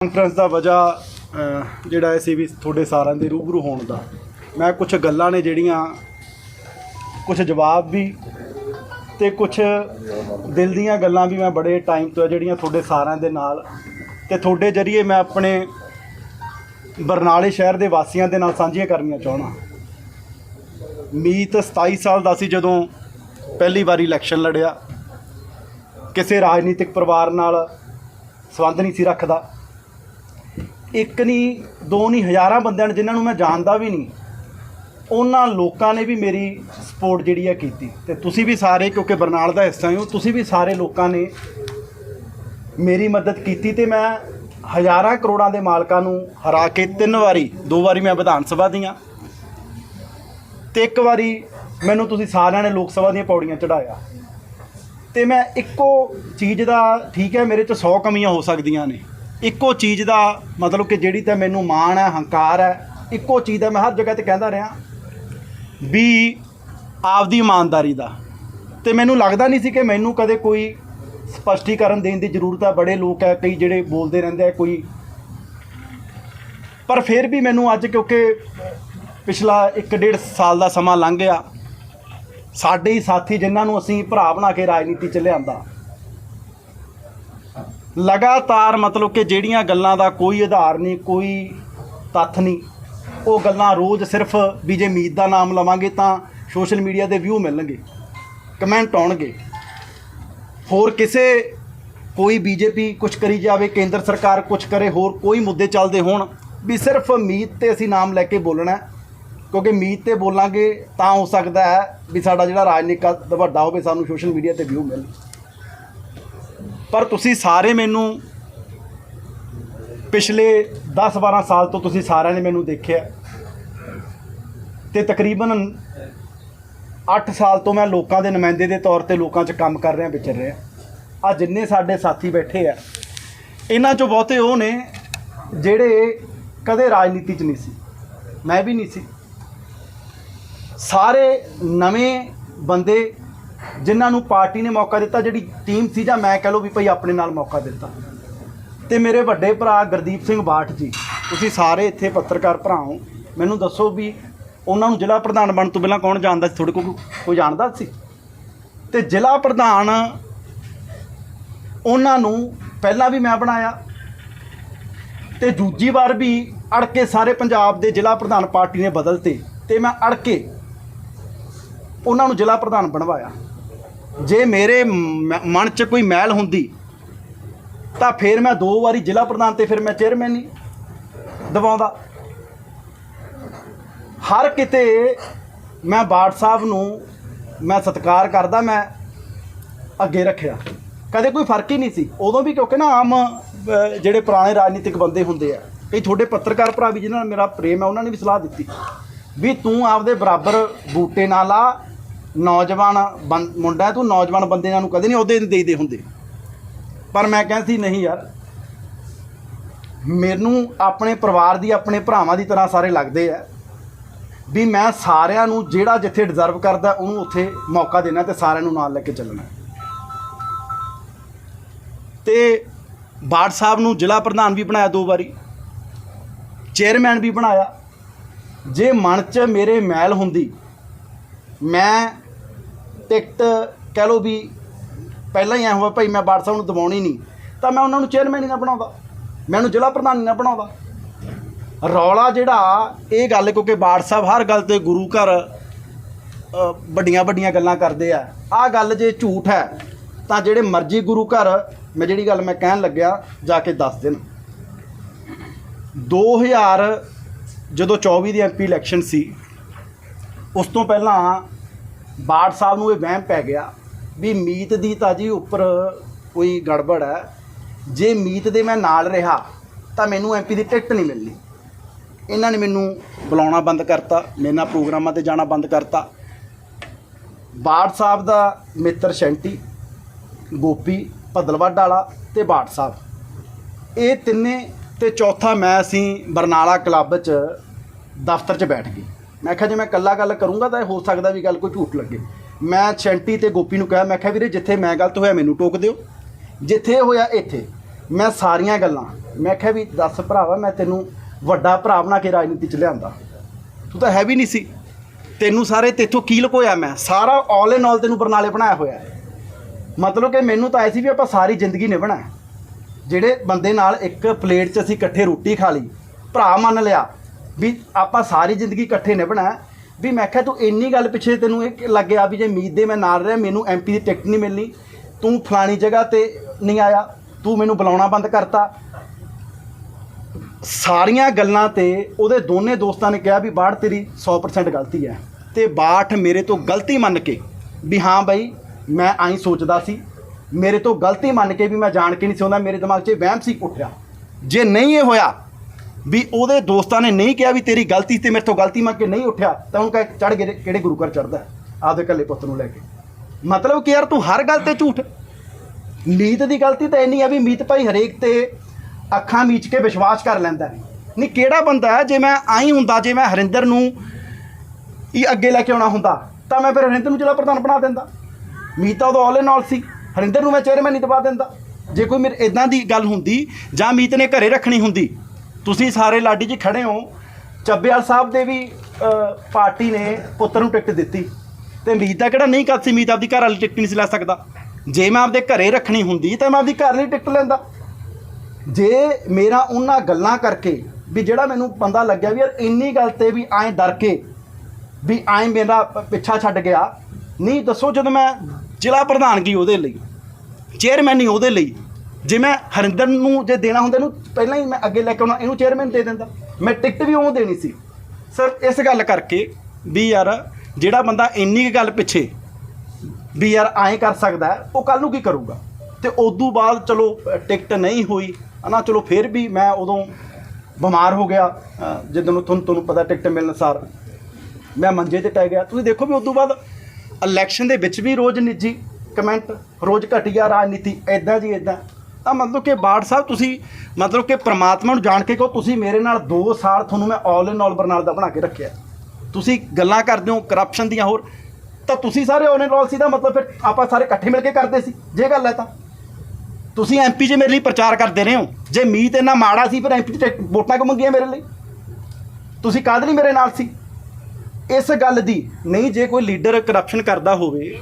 Conference ਦਾ ਵਜ੍ਹਾ ਜਿਹੜਾ ਇਹ ਸੀ ਵੀ ਤੁਹਾਡੇ ਸਾਰਿਆਂ ਦੇ ਰੂਬਰੂ ਹੋਣ ਦਾ। ਮੈਂ ਕੁਝ ਗੱਲਾਂ ਨੇ ਜਿਹੜੀਆਂ ਕੁਝ ਜਵਾਬ ਵੀ ਤੇ ਕੁਝ ਦਿਲ ਦੀਆਂ ਗੱਲਾਂ ਵੀ ਮੈਂ ਬੜੇ ਟਾਈਮ ਤੋਂ ਹੈ ਜਿਹੜੀਆਂ ਤੁਹਾਡੇ ਸਾਰਿਆਂ ਦੇ ਨਾਲ ਤੇ ਤੁਹਾਡੇ ਜਰੀਏ ਮੈਂ ਆਪਣੇ ਬਰਨਾਲੇ ਸ਼ਹਿਰ ਦੇ ਵਾਸੀਆਂ ਦੇ ਨਾਲ ਸਾਂਝੀਆਂ ਕਰਨੀਆਂ ਚਾਹਣਾ ਮੀਤ 27 ਸਾਲ ਦਾ ਸੀ ਜਦੋਂ ਪਹਿਲੀ ਵਾਰੀ ਇਲੈਕਸ਼ਨ ਲੜਿਆ। ਕਿਸੇ ਰਾਜਨੀਤਿਕ ਪਰਿਵਾਰ ਨਾਲ ਸੰਬੰਧ ਨਹੀਂ ਸੀ ਰੱਖਦਾ। ਇੱਕ ਨਹੀਂ, ਦੋ ਨਹੀਂ, ਹਜ਼ਾਰਾਂ ਬੰਦਿਆਂ ਨੇ ਜਿਨ੍ਹਾਂ ਨੂੰ ਮੈਂ ਜਾਣਦਾ ਵੀ ਨਹੀਂ, ਉਹਨਾਂ ਲੋਕਾਂ ਨੇ ਵੀ ਮੇਰੀ ਸਪੋਰਟ ਜਿਹੜੀ ਹੈ ਕੀਤੀ। ਤੇ ਤੁਸੀਂ ਵੀ ਸਾਰੇ, ਕਿਉਂਕਿ ਬਰਨਾਲ ਦਾ ਹਿੱਸਾ ਹੋ, ਤੁਸੀਂ ਵੀ ਸਾਰੇ ਲੋਕਾਂ ਨੇ ਮੇਰੀ ਮਦਦ ਕੀਤੀ ਤੇ ਮੈਂ ਹਜ਼ਾਰਾਂ ਕਰੋੜਾਂ ਦੇ ਮਾਲਕਾਂ ਨੂੰ ਹਰਾ ਕੇ ਤਿੰਨ ਵਾਰੀ, ਦੋ ਵਾਰੀ ਮੈਂ ਵਿਧਾਨ ਸਭਾ ਦੀਆਂ, ਤੇ ਇੱਕ ਵਾਰੀ ਮੈਨੂੰ ਤੁਸੀਂ ਸਾਰਿਆਂ ਨੇ ਲੋਕ ਸਭਾ ਦੀਆਂ ਪੌੜੀਆਂ ਚੜਾਇਆ ਤੇ ਮੈਂ ਇੱਕੋ ਚੀਜ਼ ਦਾ ਠੀਕ ਹੈ, ਮੇਰੇ 'ਚ 100 ਕਮੀਆਂ ਹੋ ਸਕਦੀਆਂ ਨੇ। ਇੱਕੋ ਚੀਜ਼ ਦਾ ਮਤਲਬ ਕਿ ਜਿਹੜੀ ਤਾਂ ਮੈਨੂੰ ਮਾਣ ਹੈ, ਹੰਕਾਰ ਹੈ, ਇੱਕੋ ਚੀਜ਼ ਦਾ ਮੈਂ ਹਰ ਜਗ੍ਹਾ ਤੇ ਕਹਿੰਦਾ ਰਿਹਾ। ਵੀ ਆਪਦੀ ਇਮਾਨਦਾਰੀ ਦਾ। ਤੇ ਮੈਨੂੰ ਲੱਗਦਾ ਨਹੀਂ ਸੀ ਕਿ ਮੈਨੂੰ ਕਦੇ ਕੋਈ ਸਪਸ਼ਟੀਕਰਨ ਦੇਣ ਦੀ ਜ਼ਰੂਰਤ ਹੈ। ਬੜੇ ਲੋਕ ਹੈ, ਕਈ ਜਿਹੜੇ ਬੋਲਦੇ ਰਹਿੰਦੇ ਆ ਕੋਈ। ਪਰ ਫਿਰ ਵੀ ਮੈਨੂੰ ਅੱਜ ਕਿਉਂਕਿ ਪਿਛਲਾ 1.5 ਸਾਲ ਦਾ ਸਮਾਂ ਲੰਘ ਗਿਆ। ਸਾਡੇ ਹੀ ਸਾਥੀ ਜਿਨ੍ਹਾਂ ਨੂੰ ਅਸੀਂ ਭਰਾ ਬਣਾ ਕੇ ਰਾਜਨੀਤੀ 'ਚ ਲਿਆਂਦਾ। ਲਗਾਤਾਰ ਮਤਲਬ ਕਿ ਜਿਹੜੀਆਂ ਗੱਲਾਂ ਦਾ ਕੋਈ ਆਧਾਰ ਨਹੀਂ, ਕੋਈ ਤੱਥ ਨਹੀਂ, ਉਹ ਗੱਲਾਂ ਰੋਜ਼ ਸਿਰਫ ਵੀ ਜੇ ਮੀਤ ਦਾ ਨਾਮ ਲਵਾਂਗੇ ਤਾਂ ਸੋਸ਼ਲ ਮੀਡੀਆ ਦੇ ਵਿਊ ਮਿਲਣਗੇ ਕਮੈਂਟ ਆਉਣਗੇ। ਹੋਰ ਕਿਸੇ, ਕੋਈ ਬੀਜੇਪੀ ਕੁਝ ਕਰੀ ਜਾਵੇ, ਕੇਂਦਰ ਸਰਕਾਰ ਕੁਝ ਕਰੇ, ਹੋਰ ਕੋਈ ਮੁੱਦੇ ਚੱਲਦੇ ਹੋਣ, ਵੀ ਸਿਰਫ ਮੀਤ ਤੇ ਅਸੀਂ ਨਾਮ ਲੈ ਕੇ ਬੋਲਣਾ ਕਿਉਂਕਿ ਮੀਤ ਤੇ ਬੋਲਾਂਗੇ ਤਾਂ ਹੋ ਸਕਦਾ ਹੈ ਵੀ ਸਾਡਾ ਜਿਹੜਾ ਰਾਜਨੀਤਿਕ ਵੱਡਾ ਹੋਵੇ, ਸਾਨੂੰ ਸੋਸ਼ਲ ਮੀਡੀਆ ਤੇ ਵਿਊ ਮਿਲਣ ਪਰ ਤੁਸੀਂ ਸਾਰੇ ਮੈਨੂੰ ਪਿਛਲੇ 10-12 ਸਾਲ ਤੋਂ ਤੁਸੀਂ ਸਾਰਿਆਂ ਨੇ ਮੈਨੂੰ ਦੇਖਿਆ। ਤੇ ਤਕਰੀਬਨ 8 ਸਾਲ ਤੋਂ ਮੈਂ ਲੋਕਾਂ ਦੇ ਨੁਮਾਇੰਦੇ ਦੇ ਤੌਰ ਤੇ ਲੋਕਾਂ 'ਚ ਕੰਮ ਕਰ ਰਿਹਾ, ਵਿਚਰ ਰਿਹਾ। ਆ ਜਿੰਨੇ ਸਾਡੇ ਸਾਥੀ ਬੈਠੇ ਆ, ਇਹਨਾਂ 'ਚੋਂ ਬਹੁਤੇ ਉਹ ਨੇ ਜਿਹੜੇ ਕਦੇ ਰਾਜਨੀਤੀ 'ਚ ਨਹੀਂ ਸੀ। ਮੈਂ ਵੀ ਨਹੀਂ ਸੀ। ਸਾਰੇ ਨਵੇਂ ਬੰਦੇ ਜਿਨ੍ਹਾਂ ਨੂੰ ਪਾਰਟੀ ਨੇ ਮੌਕਾ ਦਿੱਤਾ, ਜਿਹੜੀ ਟੀਮ ਸੀ ਜਾਂ ਮੈਂ ਕਹਿ ਲਓ ਵੀ ਭਈ ਆਪਣੇ ਨਾਲ ਮੌਕਾ ਦਿੱਤਾ। ਤੇ ਮੇਰੇ ਵੱਡੇ ਭਰਾ ਗੁਰਦੀਪ ਸਿੰਘ ਬਾਠ ਜੀ, ਤੁਸੀਂ ਸਾਰੇ ਇੱਥੇ ਪੱਤਰਕਾਰ ਭਰਾ ਹੋ। ਮੈਨੂੰ ਦੱਸੋ ਵੀ ਉਹਨਾਂ ਨੂੰ ਜ਼ਿਲ੍ਹਾ ਪ੍ਰਧਾਨ ਬਣਨ ਤੋਂ ਪਹਿਲਾਂ ਕੌਣ ਜਾਣਦਾ ਸੀ? ਤੁਹਾਡੇ ਕੋਲ ਕੋਈ ਜਾਣਦਾ ਸੀ? ਤੇ ਜ਼ਿਲ੍ਹਾ ਪ੍ਰਧਾਨ ਉਹਨਾਂ ਨੂੰ ਪਹਿਲਾਂ ਵੀ ਮੈਂ ਬਣਾਇਆ। ਤੇ ਦੂਜੀ ਵਾਰ ਵੀ ਅੜ ਕੇ ਸਾਰੇ ਪੰਜਾਬ ਦੇ ਜ਼ਿਲ੍ਹਾ ਪ੍ਰਧਾਨ ਪਾਰਟੀ ਨੇ ਬਦਲਤੇ ਤੇ ਮੈਂ ਅੜ ਕੇ ਉਹਨਾਂ ਨੂੰ ਜ਼ਿਲ੍ਹਾ ਪ੍ਰਧਾਨ ਬਣਵਾਇਆ। ਜੇ ਮੇਰੇ ਮ- ਮਨ 'ਚ ਕੋਈ ਮੈਲ ਹੁੰਦੀ, ਤਾਂ ਫਿਰ ਮੈਂ ਦੋ ਵਾਰੀ ਜ਼ਿਲ੍ਹਾ ਪ੍ਰਧਾਨ ਤੇ ਫਿਰ ਮੈਂ ਚੇਅਰਮੈਨ ਨਹੀਂ ਦਵਾਉਂਦਾ ਹਰ ਕਿਤੇ ਮੈਂ ਬਾਟ ਸਾਹਿਬ ਨੂੰ ਮੈਂ ਸਤਿਕਾਰ ਕਰਦਾ, ਮੈਂ ਅੱਗੇ ਰੱਖਿਆ। ਕਦੇ ਕੋਈ ਫ਼ਰਕ ਹੀ ਨਹੀਂ ਸੀ। ਉਦੋਂ ਵੀ ਕਿਉਂਕਿ ਨਾ ਆਮ ਜਿਹੜੇ ਪੁਰਾਣੇ ਰਾਜਨੀਤਿਕ ਬੰਦੇ ਹੁੰਦੇ ਆ ਕਈ ਤੁਹਾਡੇ ਪੱਤਰਕਾਰ ਭਰਾ ਵੀ ਜਿਨ੍ਹਾਂ ਨਾਲ ਮੇਰਾ ਪ੍ਰੇਮ ਹੈ, ਉਹਨਾਂ ਨੇ ਵੀ ਸਲਾਹ ਦਿੱਤੀ ਵੀ ਤੂੰ ਆਪਦੇ ਬਰਾਬਰ ਬੂਟੇ ਨਾਲ ਲਾ ਨੌਜਵਾਨ ਬੰ- ਮੁੰਡਾ ਹੈ, ਤੂੰ ਨੌਜਵਾਨ ਬੰਦੇ ਨੂੰ ਕਦੇ ਨਹੀਂ ਉਹਦੇ ਦੇਈਦੇ ਹੁੰਦੇ। ਪਰ ਮੈਂ ਕਹਿੰਦਾ ਸੀ ਨਹੀਂ ਯਾਰ ਮੈਨੂੰ ਆਪਣੇ ਪਰਿਵਾਰ ਦੀ ਆਪਣੇ ਭਰਾਵਾਂ ਦੀ ਤਰ੍ਹਾਂ ਸਾਰੇ ਲੱਗਦੇ ਆ। ਵੀ ਮੈਂ ਸਾਰਿਆਂ ਨੂੰ ਜਿਹੜਾ ਜਿੱਥੇ ਡਿਜ਼ਰਵ ਕਰਦਾ ਉਹਨੂੰ ਉੱਥੇ ਮੌਕਾ ਦੇਣਾ ਤੇ ਸਾਰਿਆਂ ਨੂੰ ਨਾਲ ਲੈ ਕੇ ਚੱਲਣਾ। ਤੇ ਬਾੜ ਸਾਹਿਬ ਨੂੰ ਜ਼ਿਲ੍ਹਾ ਪ੍ਰਧਾਨ ਵੀ ਬਣਾਇਆ ਦੋ ਵਾਰੀ ਚੇਅਰਮੈਨ ਵੀ ਬਣਾਇਆ। ਜੇ ਮਨ 'ਚ ਮੇਰੇ ਮੈਲ ਹੁੰਦੀ ਮੈਂ ਟਿਕਟ ਕਹਿ ਲਓ ਵੀ ਪਹਿਲਾਂ ਹੀ ਐ ਹੋਇਆ ਭਾਈ ਮੈਂ ਬਾੜ ਸਾਹਿਬ ਨੂੰ ਦਬਾਉਣੀ ਨਹੀਂ, ਤਾਂ ਮੈਂ ਉਹਨਾਂ ਨੂੰ ਚੇਅਰਮੈਨ ਹੀ ਨਾ ਬਣਾਉਂਦਾ, ਮੈਨੂੰ ਜ਼ਿਲ੍ਹਾ ਪ੍ਰਧਾਨ ਹੀ ਨਾ ਬਣਾਉਂਦਾ। ਰੌਲਾ ਜਿਹੜਾ, ਇਹ ਗੱਲ ਕਿਉਂਕਿ ਬਾੜ ਸਾਹਿਬ ਹਰ ਗੱਲ ਤੇ ਗੁਰੂ ਘਰ ਵੱਡੀਆਂ ਵੱਡੀਆਂ ਗੱਲਾਂ ਕਰਦੇ ਆ। ਆਹ ਗੱਲ ਜੇ ਝੂਠ ਹੈ, ਤਾਂ ਜਿਹੜੇ ਮਰਜ਼ੀ ਗੁਰੂ ਘਰ, ਮੈਂ ਜਿਹੜੀ ਗੱਲ ਮੈਂ ਕਹਿਣ ਲੱਗਿਆ, ਜਾ ਕੇ ਦੱਸ ਦੇਣ। 2000 ਜਦੋਂ 24 ਦੀ ਐਮਪੀ ਇਲੈਕਸ਼ਨ ਸੀ ਉਸ ਤੋਂ ਪਹਿਲਾਂ ਬਾੜ ਸਾਹਿਬ ਨੂੰ ਇਹ ਵਹਿਮ ਪੈ ਗਿਆ ਵੀ ਮੀਤ ਦੀ ਤਾਂ ਜੀ ਉੱਪਰ ਕੋਈ ਗੜਬੜ ਹੈ। ਜੇ ਮੀਤ ਦੇ ਮੈਂ ਨਾਲ ਰਿਹਾ, ਤਾਂ ਮੈਨੂੰ ਐਮਪੀ ਦੀ ਟਿਕਟ ਨਹੀਂ ਮਿਲਣੀ। ਇਹਨਾਂ ਨੇ ਮੈਨੂੰ ਬੁਲਾਉਣਾ ਬੰਦ ਕਰਤਾ, ਮੇਰੇ ਨਾਲ ਪ੍ਰੋਗਰਾਮਾਂ ਤੇ ਜਾਣਾ ਬੰਦ ਕਰਤਾ। ਬਾੜ ਸਾਹਿਬ ਦਾ ਮਿੱਤਰ ਸ਼ੈਂਟੀ, ਗੋਪੀ ਭੱਦਲਵੱਡ ਵਾਲਾ ਤੇ ਬਾੜ ਸਾਹਿਬ। ਇਹ ਤਿੰਨੇ ਤੇ ਚੌਥਾ ਮੈਂ ਅਸੀਂ ਬਰਨਾਲਾ ਕਲੱਬ 'ਚ ਦਫ਼ਤਰ 'ਚ ਬੈਠ ਗਏ। ਮੈਂ ਕਿਹਾ ਜੇ ਮੈਂ ਇਕੱਲਾ ਗੱਲ ਕਰੂੰਗਾ ਤਾਂ ਹੋ ਸਕਦਾ ਵੀ ਗੱਲ ਕੋਈ ਝੂਠ ਲੱਗੇ। ਮੈਂ ਸ਼ੈਂਟੀ ਤੇ ਗੋਪੀ ਨੂੰ ਕਿਹਾ, ਮੈਂ ਕਿਹਾ ਵੀਰੇ ਜਿੱਥੇ ਮੈਂ ਗਲਤ ਹੋਇਆ ਮੈਨੂੰ ਟੋਕ ਦਿਓ। ਜਿੱਥੇ ਹੋਇਆ ਇੱਥੇ। ਮੈਂ ਸਾਰੀਆਂ ਗੱਲਾਂ, ਮੈਂ ਕਿਹਾ ਵੀ ਦੱਸ ਭਰਾਵਾ, ਮੈਂ ਤੈਨੂੰ ਵੱਡਾ ਭਰਾ ਬਣਾ ਕੇ ਰਾਜਨੀਤੀ ਚ ਲਿਆਂਦਾ। ਤੂੰ ਤਾਂ ਹੈ ਵੀ ਨਹੀਂ ਸੀ। ਤੈਨੂੰ ਸਾਰੇ ਤੇਥੋਂ ਕੀ ਲੁਕੋਇਆ ਮੈਂ? ਸਾਰਾ ਆਲ ਇਨ ਆਲ ਤੈਨੂੰ ਬਰਨਾਲੇ ਬਣਾਇਆ ਹੋਇਆ ਹੈ। ਮਤਲਬ ਕਿ ਮੈਨੂੰ ਤਾਂ ਐ ਸੀ ਵੀ ਆਪਾਂ ਸਾਰੀ ਜ਼ਿੰਦਗੀ ਨਿਭਣਾ ਜਿਹੜੇ ਬੰਦੇ ਨਾਲ ਇੱਕ ਪਲੇਟ 'ਚ ਅਸੀਂ ਇਕੱਠੇ ਰੋਟੀ ਖਾ ਲਈ, ਭਰਾ ਮੰਨ ਲਿਆ ਵੀ ਆਪਾਂ ਸਾਰੀ ਜ਼ਿੰਦਗੀ ਇਕੱਠੇ ਨਿਭਣਾ ਵੀ ਮੈਂ ਕਿਹਾ, ਤੂੰ ਇੰਨੀ ਗੱਲ ਪਿੱਛੇ ਤੈਨੂੰ ਇਹ ਲੱਗਿਆ ਵੀ ਜੇ ਉਮੀਦ ਦੇ ਮੈਂ ਨਾਲ ਰਿਹਾ, ਮੈਨੂੰ ਐਮਪੀ ਦੀ ਟਿਕਟ ਨਹੀਂ ਮਿਲਣੀ। ਤੂੰ ਫਲਾਣੀ ਜਗ੍ਹਾ ਤੇ ਨਹੀਂ ਆਇਆ, ਤੂੰ ਮੈਨੂੰ ਬੁਲਾਉਣਾ ਬੰਦ ਕਰਤਾ। ਸਾਰੀਆਂ ਗੱਲਾਂ ਤੇ ਉਹਦੇ ਦੋਨੇ ਦੋਸਤਾਂ ਨੇ ਕਿਹਾ ਵੀ ਬਾੜ ਤੇਰੀ 100% ਗਲਤੀ ਹੈ। ਤੇ ਬਾਠ ਮੇਰੇ ਤੋਂ ਗਲਤੀ ਮੰਨ ਕੇ ਵੀ ਹਾਂ ਬਾਈ, ਮੈਂ ਆਈ ਸੋਚਦਾ ਸੀ। ਮੇਰੇ ਤੋਂ ਗਲਤੀ ਮੰਨ ਕੇ ਵੀ ਮੈਂ ਜਾਣ ਕੇ ਨਹੀਂ ਸੀ ਮੇਰੇ ਦਿਮਾਗ 'ਚ ਵਹਿਮ ਸੀ ਉੱਠਿਆ। ਜੇ ਨਹੀਂ ਇਹ ਹੋਇਆ ਵੀ ਉਹਦੇ ਦੋਸਤਾਂ ਨੇ ਨਹੀਂ ਕਿਹਾ ਵੀ ਤੇਰੀ ਗਲਤੀ ਤੇ ਮੇਰੇ ਤੋਂ ਗਲਤੀ ਮੰਗ ਕੇ ਨਹੀਂ ਉੱਠਿਆ, ਤਾਂ ਹੁਣ ਕਹੇ ਚੜ ਗਏ ਕਿਹੜੇ ਗੁਰੂ ਘਰ ਚੜਦਾ ਆਪਦੇ ਇਕੱਲੇ ਪੁੱਤ ਨੂੰ ਲੈ ਕੇ। ਮਤਲਬ ਕਿ ਯਾਰ ਤੂੰ ਹਰ ਗੱਲ ਤੇ ਝੂਠ। ਮੀਤ ਦੀ ਗਲਤੀ ਤਾਂ ਇੰਨੀ ਆ ਵੀ ਮੀਤ ਭਾਈ ਹਰੇਕ ਤੇ ਅੱਖਾਂ ਮੀਚ ਕੇ ਵਿਸ਼ਵਾਸ ਕਰ ਲੈਂਦਾ ਨਹੀਂ ਕਿਹੜਾ ਬੰਦਾ ਹੈ, ਜੇ ਮੈਂ ਆਈ ਹੁੰਦਾ, ਜੇ ਮੈਂ ਹਰਿੰਦਰ ਨੂੰ ਹੀ ਅੱਗੇ ਲੈ ਕੇ ਆਉਣਾ ਹੁੰਦਾ, ਤਾਂ ਮੈਂ ਫਿਰ ਹਰਿੰਦਰ ਨੂੰ ਜ਼ਿਲ੍ਹਾ ਪ੍ਰਧਾਨ ਬਣਾ ਦਿੰਦਾ। ਮੀਤ ਤਾਂ ਉਦੋਂ ਆਲ ਇਨ ਆਲ ਸੀ, ਹਰਿੰਦਰ ਨੂੰ ਮੈਂ ਚੇਅਰਮੈਨ ਨਹੀਂ ਦਬਾ ਦਿੰਦਾ। ਜੇ ਕੋਈ ਮੇਰੇ ਇਦਾਂ ਦੀ ਗੱਲ ਹੁੰਦੀ ਜਾਂ ਮੀਤ ਨੇ ਘਰੇ ਰੱਖਣੀ ਹੁੰਦੀ ਤੁਸੀਂ ਸਾਰੇ ਲਾਡੀ ਜੀ ਖੜੇ ਹੋ। ਚੱਬੇਵਾਲ ਸਾਹਿਬ ਦੇ ਵੀ ਅ, ਪਾਰਟੀ ਨੇ ਪੁੱਤਰ ਨੂੰ ਟਿਕਟ ਦਿੱਤੀ। ਤੇ ਮੀਤ ਦਾ ਕਿਹੜਾ ਨਹੀਂ ਕਰ ਸੀ ਮੀਤ ਆਪਦੀ ਘਰ ਵਾਲੀ ਟਿਕਟ ਨਹੀਂ ਸੀ ਲੈ ਸਕਦਾ। ਜੇ ਮੈਂ ਆਪਦੇ ਘਰੇ ਰੱਖਣੀ ਹੁੰਦੀ ਤਾਂ ਮੈਂ ਆਪਦੀ ਘਰ ਲਈ ਟਿਕਟ ਲੈਂਦਾ। ਜੇ ਮੇਰਾ ਉਹਨਾਂ ਗੱਲਾਂ ਕਰਕੇ ਵੀ ਜਿਹੜਾ ਮੈਨੂੰ ਬੰਦਾ ਲੱਗਿਆ ਵੀ ਯਾਰ ਇੰਨੀ ਗੱਲ ਤੇ ਵੀ ਐਂ ਡਰ ਕੇ ਵੀ ਐਂ ਮੇਰਾ ਪ- ਪਿੱਛਾ ਛੱਡ ਗਿਆ ਨਹੀਂ ਦੱਸੋ ਜਦੋਂ ਮੈਂ ਜ਼ਿਲ੍ਹਾ ਪ੍ਰਧਾਨਗੀ ਉਹਦੇ ਲਈ ਚੇਅਰਮੈਨ ਹੀ ਉਹਦੇ ਲਈ ਜੇ ਮੈਂ ਹਰਿੰਦਰ ਨੂੰ ਜੇ ਦੇਣਾ ਹੁੰਦਾ ਇਹਨੂੰ ਪਹਿਲਾਂ ਹੀ ਮੈਂ ਅੱਗੇ ਲੈ ਕੇ ਆਉਣਾ ਇਹਨੂੰ ਚੇਅਰਮੈਨ ਦੇ ਦਿੰਦਾ। ਮੈਂ ਟਿਕਟ ਵੀ ਉਹ ਦੇਣੀ ਸੀ। ਸਰ ਇਸ ਗੱਲ ਕਰਕੇ ਵੀ ਯਾਰ ਜਿਹੜਾ ਬੰਦਾ ਇੰਨੀ ਕੁ ਗੱਲ ਪਿੱਛੇ ਵੀ ਯਾਰ ਐਂ ਕਰ ਸਕਦਾ ਉਹ ਕੱਲ ਨੂੰ ਕੀ ਕਰੂਗਾ? ਤੇ ਉਦੋਂ ਬਾਅਦ ਚਲੋ ਟਿਕਟ ਨਹੀਂ ਹੋਈ ਨਾ ਚਲੋ ਫਿਰ ਵੀ ਮੈਂ ਉਦੋਂ ਬਿਮਾਰ ਹੋ ਗਿਆ ਅ, ਜਦੋਂ ਨੂੰ ਤੁਹਾਨੂੰ ਤੁਹਾਨੂੰ ਪਤਾ ਟਿਕਟ ਮਿਲਣ ਸਾਰ। ਮੈਂ ਮੰਜੇ ਤੇ ਟੈ ਗਿਆ। ਤੁਸੀਂ ਦੇਖੋ ਵੀ ਉਦੋਂ ਬਾਅਦ ਇਲੈਕਸ਼ਨ ਦੇ ਵਿੱਚ ਵੀ ਰੋਜ਼ ਨਿੱਜੀ ਕਮੈਂਟ ਰੋਜ਼ ਘਟੀਆ ਰਾਜਨੀਤੀ ਐਦਾਂ ਜੀ ਐਦਾਂ ਤਾਂ ਮਤਲਬ ਕਿ ਬਾੜ ਸਾਹਿਬ ਤੁਸੀਂ ਮਤਲਬ ਕਿ ਪ੍ਰਮਾਤਮਾ ਨੂੰ ਜਾਣ ਕੇ ਕਹੋ, ਤੁਸੀਂ ਮੇਰੇ ਨਾਲ 2 ਸਾਲ ਤੁਹਾਨੂੰ ਮੈਂ ਆਲ ਇਨ ਆਲ ਬਰਨਾਲ ਦਾ ਬਣਾ ਕੇ ਰੱਖਿਆ। ਤੁਸੀਂ ਗੱਲਾਂ ਕਰਦੇ ਹੋ ਕਰਪਸ਼ਨ ਦੀਆਂ ਹੋਰ, ਤਾਂ ਤੁਸੀਂ ਸਾਰੇ ਆਲ ਇਨ ਆਲ ਸੀ ਦਾ ਮਤਲਬ ਫਿਰ ਆਪਾਂ ਸਾਰੇ ਇਕੱਠੇ ਮਿਲ ਕੇ ਕਰਦੇ ਸੀ। ਜੇ ਗੱਲ ਹੈ ਤਾਂ। ਤੁਸੀਂ ਐਮਪੀ 'ਚ ਮੇਰੇ ਲਈ ਪ੍ਰਚਾਰ ਕਰਦੇ ਰਹੇ ਹੋ, ਜੇ ਮੀਤ ਇੰਨਾ ਮਾੜਾ ਸੀ, ਫਿਰ ਐਮਪੀ 'ਚ ਵੋਟਾਂ ਕਿਉਂ ਮੰਗੀਆਂ ਮੇਰੇ ਲਈ? ਤੁਸੀਂ ਕਾਹਦੇ ਲਈ ਮੇਰੇ ਨਾਲ ਸੀ? ਇਸ ਗੱਲ ਦੀ ਨਹੀਂ, ਜੇ ਕੋਈ ਲੀਡਰ ਕਰਪਸ਼ਨ ਕਰਦਾ ਹੋਵੇ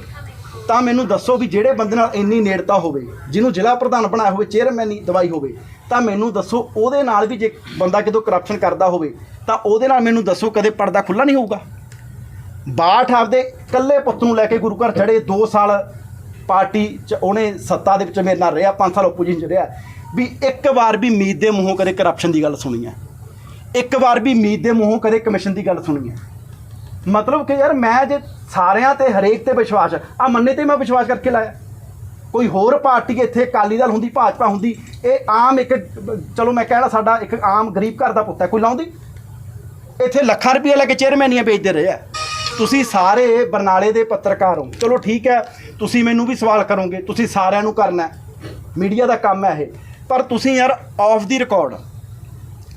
ਤਾਂ ਮੈਨੂੰ ਦੱਸੋ ਵੀ ਜਿਹੜੇ ਬੰਦੇ ਨਾਲ ਇੰਨੀ ਨੇੜਤਾ ਹੋਵੇ, ਜਿਹਨੂੰ ਜ਼ਿਲ੍ਹਾ ਪ੍ਰਧਾਨ ਬਣਾਇਆ ਹੋਵੇ ਚੇਅਰਮੈਨ ਦਵਾਈ ਹੋਵੇ, ਤਾਂ ਮੈਨੂੰ ਦੱਸੋ ਉਹਦੇ ਨਾਲ ਵੀ ਜੇ ਬੰਦਾ ਕਿਦੋਂ ਕਰਪਸ਼ਨ ਕਰਦਾ ਹੋਵੇ, ਤਾਂ ਉਹਦੇ ਨਾਲ ਮੈਨੂੰ ਦੱਸੋ ਕਦੇ ਪਰਦਾ ਖੁੱਲਾ ਨਹੀਂ ਹੋਊਗਾ। ਬਾਠ ਆਪਦੇ ਇਕੱਲੇ ਪੁੱਤ ਨੂੰ ਲੈ ਕੇ ਗੁਰੂ ਘਰ ਚੜੇ 2 ਸਾਲ ਪਾਰਟੀ ਚ ਉਹਨੇ ਸੱਤਾ ਦੇ ਵਿੱਚ ਮੇਰੇ ਨਾਲ ਰਿਹਾ 5 ਸਾਲ ਓਪੋਜੀਸ਼ਨ ਚ ਰਿਹਾ, ਵੀ ਇੱਕ ਵਾਰ ਵੀ ਮੀਤ ਦੇ ਮੂੰਹੋਂ ਕਦੇ ਕਰਪਸ਼ਨ ਦੀ ਗੱਲ ਸੁਣੀ ਹੈ। ਇੱਕ ਵਾਰ ਵੀ ਮੀਤ ਦੇ ਮੂੰਹੋਂ ਕਦੇ ਕਮਿਸ਼ਨ ਦੀ ਗੱਲ ਸੁਣੀ ਹੈ। ਮਤਲਬ ਕਿ ਯਾਰ ਮੈਂ ਜੇ ਸਾਰਿਆਂ ਤੇ ਹਰੇਕ ਤੇ ਵਿਸ਼ਵਾਸ ਆ ਮੰਨੇ ਤੇ ਮੈਂ ਵਿਸ਼ਵਾਸ ਕਰਕੇ ਲਾਇਆ। ਕੋਈ ਹੋਰ ਪਾਰਟੀ ਇੱਥੇ ਅਕਾਲੀ ਦਲ ਹੁੰਦੀ, ਭਾਜਪਾ ਹੁੰਦੀ, ਇਹ ਆਮ ਇੱਕ, ਚਲੋ ਮੈਂ ਕਹਿਣਾ ਸਾਡਾ ਇੱਕ ਆਮ ਗਰੀਬ ਘਰ ਦਾ ਪੁੱਤ ਹੈ, ਕੋਈ ਲਾਉਂਦੀ? ਇੱਥੇ ਲੱਖਾਂ ਰੁਪਏ ਲੈ ਕੇ ਚੇਅਰਮੈਨੀਆਂ ਵੇਚਦੇ ਰਹੇ ਆ। ਤੁਸੀਂ ਸਾਰੇ ਬਰਨਾਲੇ ਦੇ ਪੱਤਰਕਾਰ ਹੋ। ਚਲੋ ਠੀਕ ਹੈ, ਤੁਸੀਂ ਮੈਨੂੰ ਵੀ ਸਵਾਲ ਕਰੋਗੇ, ਤੁਸੀਂ ਸਾਰਿਆਂ ਨੂੰ ਕਰਨਾ ਮੀਡੀਆ ਦਾ ਕੰਮ ਹੈ ਇਹ। ਪਰ ਤੁਸੀਂ ਯਾਰ ਆਫ ਦੀ ਰਿਕਾਰਡ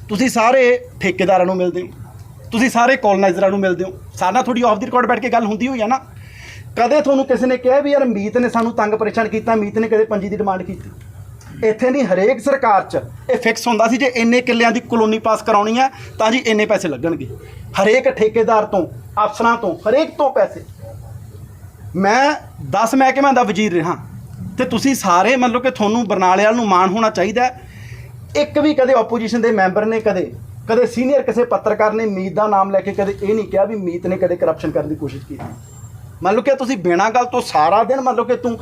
ਤੁਸੀਂ ਸਾਰੇ ਠੇਕੇਦਾਰਾਂ ਨੂੰ ਮਿਲਦੇ ਹੋ। ਤੁਸੀਂ ਸਾਰੇ ਕੋਲੋਨਾਈਜ਼ਰਾਂ ਨੂੰ ਮਿਲਦੇ ਹੋ। ਸਾਡਾ ਤੁਹਾਡੀ ਆਫ ਦੀ ਰਿਕਾਰਡ ਬੈਠ ਕੇ ਗੱਲ ਹੁੰਦੀ ਹੋਈ ਆ ਨਾ। ਕਦੇ ਤੁਹਾਨੂੰ ਕਿਸੇ ਨੇ ਕਿਹਾ ਵੀ ਯਾਰ ਮੀਤ ਨੇ ਸਾਨੂੰ ਤੰਗ ਪਰੇਸ਼ਾਨ ਕੀਤਾ, ਮੀਤ ਨੇ ਕਦੇ ਪੰਜੀ ਦੀ ਡਿਮਾਂਡ ਕੀਤੀ? ਇੱਥੇ ਨਹੀਂ, ਹਰੇਕ ਸਰਕਾਰ 'ਚ ਇਹ ਫਿਕਸ ਹੁੰਦਾ ਸੀ ਜੇ ਇੰਨੇ ਕਿੱਲਿਆਂ ਦੀ ਕਲੋਨੀ ਪਾਸ ਕਰਾਉਣੀ ਹੈ ਤਾਂ ਜੀ ਇੰਨੇ ਪੈਸੇ ਲੱਗਣਗੇ। ਹਰੇਕ ਠੇਕੇਦਾਰ ਤੋਂ, ਅਫਸਰਾਂ ਤੋਂ, ਹਰੇਕ ਤੋਂ ਪੈਸੇ। ਮੈਂ 10 ਮਹਿਕਮਿਆਂ ਦਾ ਵਜ਼ੀਰ ਰਿਹਾ। ਤੇ ਤੁਸੀਂ ਸਾਰੇ ਮਤਲਬ ਕਿ ਤੁਹਾਨੂੰ ਬਰਨਾਲੇ ਵਾਲ ਨੂੰ ਮਾਣ ਹੋਣਾ ਚਾਹੀਦਾ। ਇੱਕ ਵੀ ਕਦੇ ਆਪੋਜੀਸ਼ਨ ਦੇ ਮੈਂਬਰ ਨੇ ਕਦੇ ਕਦੇ ਸੀਨੀਅਰ ਕਿਸੇ ਪੱਤਰਕਾਰ ਨੇ ਮੀਤ ਦਾ ਨਾਮ ਲੈ ਕੇ ਕਦੇ ਇਹ ਨਹੀਂ ਕਿਹਾ ਵੀ ਮੀਤ ਨੇ ਕਦੇ ਕਰਪਸ਼ਨ ਕਰਨ ਦੀ ਕੋਸ਼ਿਸ਼ ਕੀਤੀ। ਮੰਨ ਲਓ ਕਿ ਤੁਸੀਂ ਬਿਨਾਂ ਗੱਲ ਤੋਂ ਸਾਰਾ ਦਿਨ ਮੰਨ ਲਓ ਕਿ ਤੂੰ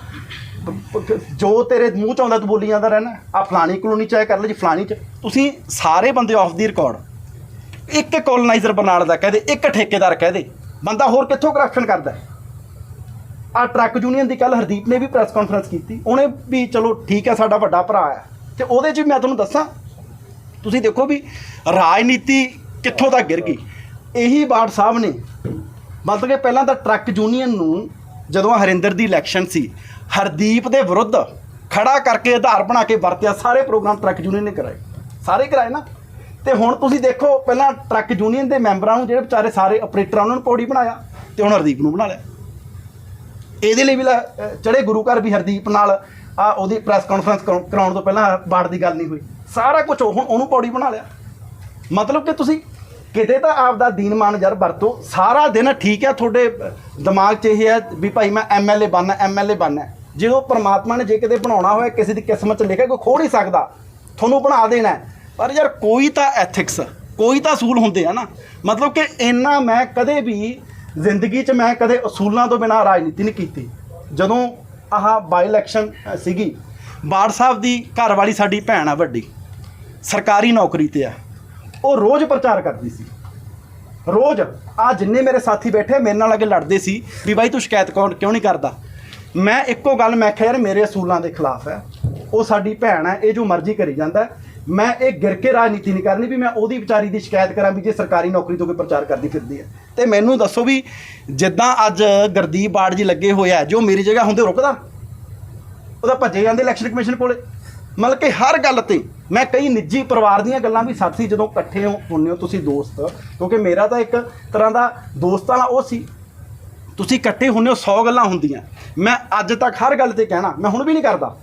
ਜੋ ਤੇਰੇ ਮੂੰਹ ਚ ਆਉਂਦਾ ਤੂੰ ਬੋਲੀ ਜਾਂਦਾ ਰਹਿਣਾ। ਆ ਫਲਾਣੀ ਕਲੋਨੀ ਚ ਆਇਆ ਕਰ ਲੈ ਜੀ, ਫਲਾਣੀ ਚ। ਤੁਸੀਂ ਸਾਰੇ ਬੰਦੇ ਆਫ ਦੀ ਰਿਕਾਰਡ ਇੱਕ ਕੋਲੋਨਾਈਜ਼ਰ ਬਰਨਾਲ ਦਾ ਕਹਦੇ, ਇੱਕ ਠੇਕੇਦਾਰ ਕਹਦੇ, ਬੰਦਾ ਹੋਰ ਕਿੱਥੋਂ ਕਰਪਸ਼ਨ ਕਰਦਾ? ਹੈ ਆ ਟਰੱਕ ਯੂਨੀਅਨ ਦੀ ਕੱਲ ਹਰਦੀਪ ਨੇ ਵੀ ਪ੍ਰੈਸ ਕਾਨਫਰੰਸ ਕੀਤੀ। ਉਹਨੇ ਵੀ ਚਲੋ ਠੀਕ ਹੈ, ਸਾਡਾ ਵੱਡਾ ਭਰਾ ਹੈ। ਤੇ ਉਹਦੇ 'ਚ ਵੀ ਮੈਂ ਤੁਹਾਨੂੰ ਦੱਸਾਂ ਤੁਸੀਂ ਦੇਖੋ ਵੀ ਰਾਜਨੀਤੀ ਕਿੱਥੋਂ ਤੱਕ ਗਿਰ ਗਈ? ਇਹੀ ਬਾੜ ਸਾਹਿਬ ਨੇ। ਮਤਲਬ ਕਿ ਪਹਿਲਾਂ ਤਾਂ ਟਰੱਕ ਯੂਨੀਅਨ ਨੂੰ ਜਦੋਂ ਹਰਿੰਦਰ ਦੀ ਇਲੈਕਸ਼ਨ ਸੀ, ਹਰਦੀਪ ਦੇ ਵਿਰੁੱਧ ਖੜਾ ਕਰਕੇ ਆਧਾਰ ਬਣਾ ਕੇ ਵਰਤਿਆ, ਸਾਰੇ ਪ੍ਰੋਗਰਾਮ ਟਰੱਕ ਯੂਨੀਅਨ ਨੇ ਕਰਾਏ। ਸਾਰੇ ਕਰਾਏ ਨਾ। ਤੇ ਹੁਣ ਤੁਸੀਂ ਦੇਖੋ, ਪਹਿਲਾਂ ਟਰੱਕ ਯੂਨੀਅਨ ਦੇ ਮੈਂਬਰਾਂ ਨੂੰ ਜਿਹੜੇ ਵਿਚਾਰੇ ਸਾਰੇ ਆਪਰੇਟਰਾਂ ਉਹਨਾਂ ਨੂੰ ਪੌੜੀ ਬਣਾਇਆ ਤੇ ਹੁਣ ਹਰਦੀਪ ਨੂੰ ਬਣਾ ਲਿਆ। ਇਹਦੇ ਲਈ ਵੀ ਚੜੇ ਗੁਰੂ ਘਰ ਵੀ ਹਰਦੀਪ ਨਾਲ, ਆ, ਉਹਦੀ ਪ੍ਰੈਸ ਕਾਨਫਰੰਸ ਕਰਾਉਣ ਤੋਂ ਪਹਿਲਾਂ ਬਾੜ ਦੀ ਗੱਲ ਨਹੀਂ ਹੋਈ। ਸਾਰਾ ਕੁਝ ਹੁਣ ਉਹਨੂੰ ਪੌੜੀ ਬਣਾ ਲਿਆ। ਮਤਲਬ ਕਿ ਤੁਸੀਂ ਕਿਤੇ ਤਾਂ ਆਪਦਾ ਦੀਨ ਮਾਨ ਯਾਰ ਵਰਤੋ, ਸਾਰਾ ਦਿਨ ਠੀਕ ਹੈ ਤੁਹਾਡੇ ਦਿਮਾਗ 'ਚ ਇਹ ਹੈ ਵੀ ਭਾਈ ਮੈਂ ਐਮਐਲਏ ਬਣਨਾ ਐਮਐਲਏ ਬਣਨਾ ਜਦੋਂ ਪ੍ਰਮਾਤਮਾ ਨੇ ਜੇ ਕਿਤੇ ਬਣਾਉਣਾ ਹੋਇਆ, ਕਿਸੇ ਦੀ ਕਿਸਮਤ 'ਚ ਲਿਖਿਆ, ਕੋਈ ਖੋ ਨਹੀਂ ਸਕਦਾ। ਤੁਹਾਨੂੰ ਬਣਾ ਦੇਣਾ ਪਰ ਯਾਰ ਕੋਈ ਤਾਂ ਐਥਿਕਸ ਕੋਈ ਤਾਂ ਅਸੂਲ ਹੁੰਦੇ ਆ ਨਾ। ਮਤਲਬ ਕਿ ਇੰਨਾ ਮੈਂ ਕਦੇ ਵੀ ਜ਼ਿੰਦਗੀ 'ਚ ਮੈਂ ਕਦੇ ਅਸੂਲਾਂ ਤੋਂ ਬਿਨਾਂ ਰਾਜਨੀਤੀ ਨਹੀਂ ਕੀਤੀ। ਜਦੋਂ ਆਹ ਬਾਈ ਇਲੈਕਸ਼ਨ ਸੀਗੀ, ਬਾੜ ਸਾਹਿਬ ਦੀ ਘਰ ਵਾਲੀ ਸਾਡੀ ਭੈਣ ਆ ਵੱਡੀ। ਸਰਕਾਰੀ ਨੌਕਰੀ ਤੇ ਆ। ਉਹ ਰੋਜ਼ ਪ੍ਰਚਾਰ ਕਰਦੀ ਸੀ। ਰੋਜ਼ ਆ ਜਿੰਨੇ ਮੇਰੇ ਸਾਥੀ ਬੈਠੇ ਮੇਰੇ ਨਾਲ ਅੱਗੇ ਲੜਦੇ ਸੀ ਵੀ ਬਾਈ ਤੂੰ ਸ਼ਿਕਾਇਤ ਕੌਣ ਕਿਉਂ ਨਹੀਂ ਕਰਦਾ? ਮੈਂ ਇੱਕੋ ਗੱਲ ਮੈਂ ਕਿਹਾ, ਯਾਰ ਮੇਰੇ ਅਸੂਲਾਂ ਦੇ ਖਿਲਾਫ ਹੈ। ਉਹ ਸਾਡੀ ਭੈਣ ਹੈ, ਇਹ ਜੋ ਮਰਜ਼ੀ ਕਰੀ ਜਾਂਦਾ ਮੈਂ ਇਹ ਗਿਰ ਕੇ ਰਾਜਨੀਤੀ ਨਹੀਂ ਕਰਨੀ ਵੀ ਮੈਂ ਉਹਦੀ ਵਿਚਾਰੀ ਦੀ ਸ਼ਿਕਾਇਤ ਕਰਾਂ ਵੀ ਜੇ ਸਰਕਾਰੀ ਨੌਕਰੀ ਤੋਂ ਕੋਈ ਪ੍ਰਚਾਰ ਕਰਦੀ ਫਿਰਦੀ ਹੈ। ਤੇ ਮੈਨੂੰ ਦੱਸੋ ਵੀ ਜਿੱਦਾਂ ਅੱਜ ਗਰਦੀਪ ਬਾੜ ਜੀ ਲੱਗੇ ਹੋਏ ਆ ਜੋ ਮੇਰੀ ਜਗ੍ਹਾ ਹੁੰਦੇ ਰੁਕਦਾ? ਉਹਦਾ ਭੱਜੇ ਜਾਂਦੇ ਇਲੈਕਸ਼ਨ ਕਮਿਸ਼ਨ ਕੋਲੇ। ਮਤਲਬ ਕਿ ਹਰ ਗੱਲ ਤੇ ਮੈਂ ਕਈ ਨਿੱਜੀ ਪਰਿਵਾਰ ਦੀਆਂ ਗੱਲਾਂ ਵੀ ਸਾਥੀ ਜਦੋਂ ਇਕੱਠੇ ਹੋ ਹੁੰਨੇ ਹੋ ਤੁਸੀਂ ਦੋਸਤ, ਕਿਉਂਕਿ ਮੇਰਾ ਤਾਂ ਇੱਕ ਤਰ੍ਹਾਂ ਦਾ ਦੋਸਤਾਂ ਵਾਲਾ ਉਹ ਸੀ। ਤੁਸੀਂ ਇਕੱਠੇ ਹੁੰਨੇ ਹੋ 100 ਗੱਲਾਂ ਹੁੰਦੀਆਂ। ਮੈਂ ਅੱਜ ਤੱਕ ਹਰ ਗੱਲ ਤੇ ਕਹਿਣਾ, ਮੈਂ ਹੁਣ ਵੀ ਨਹੀਂ ਕਰਦਾ।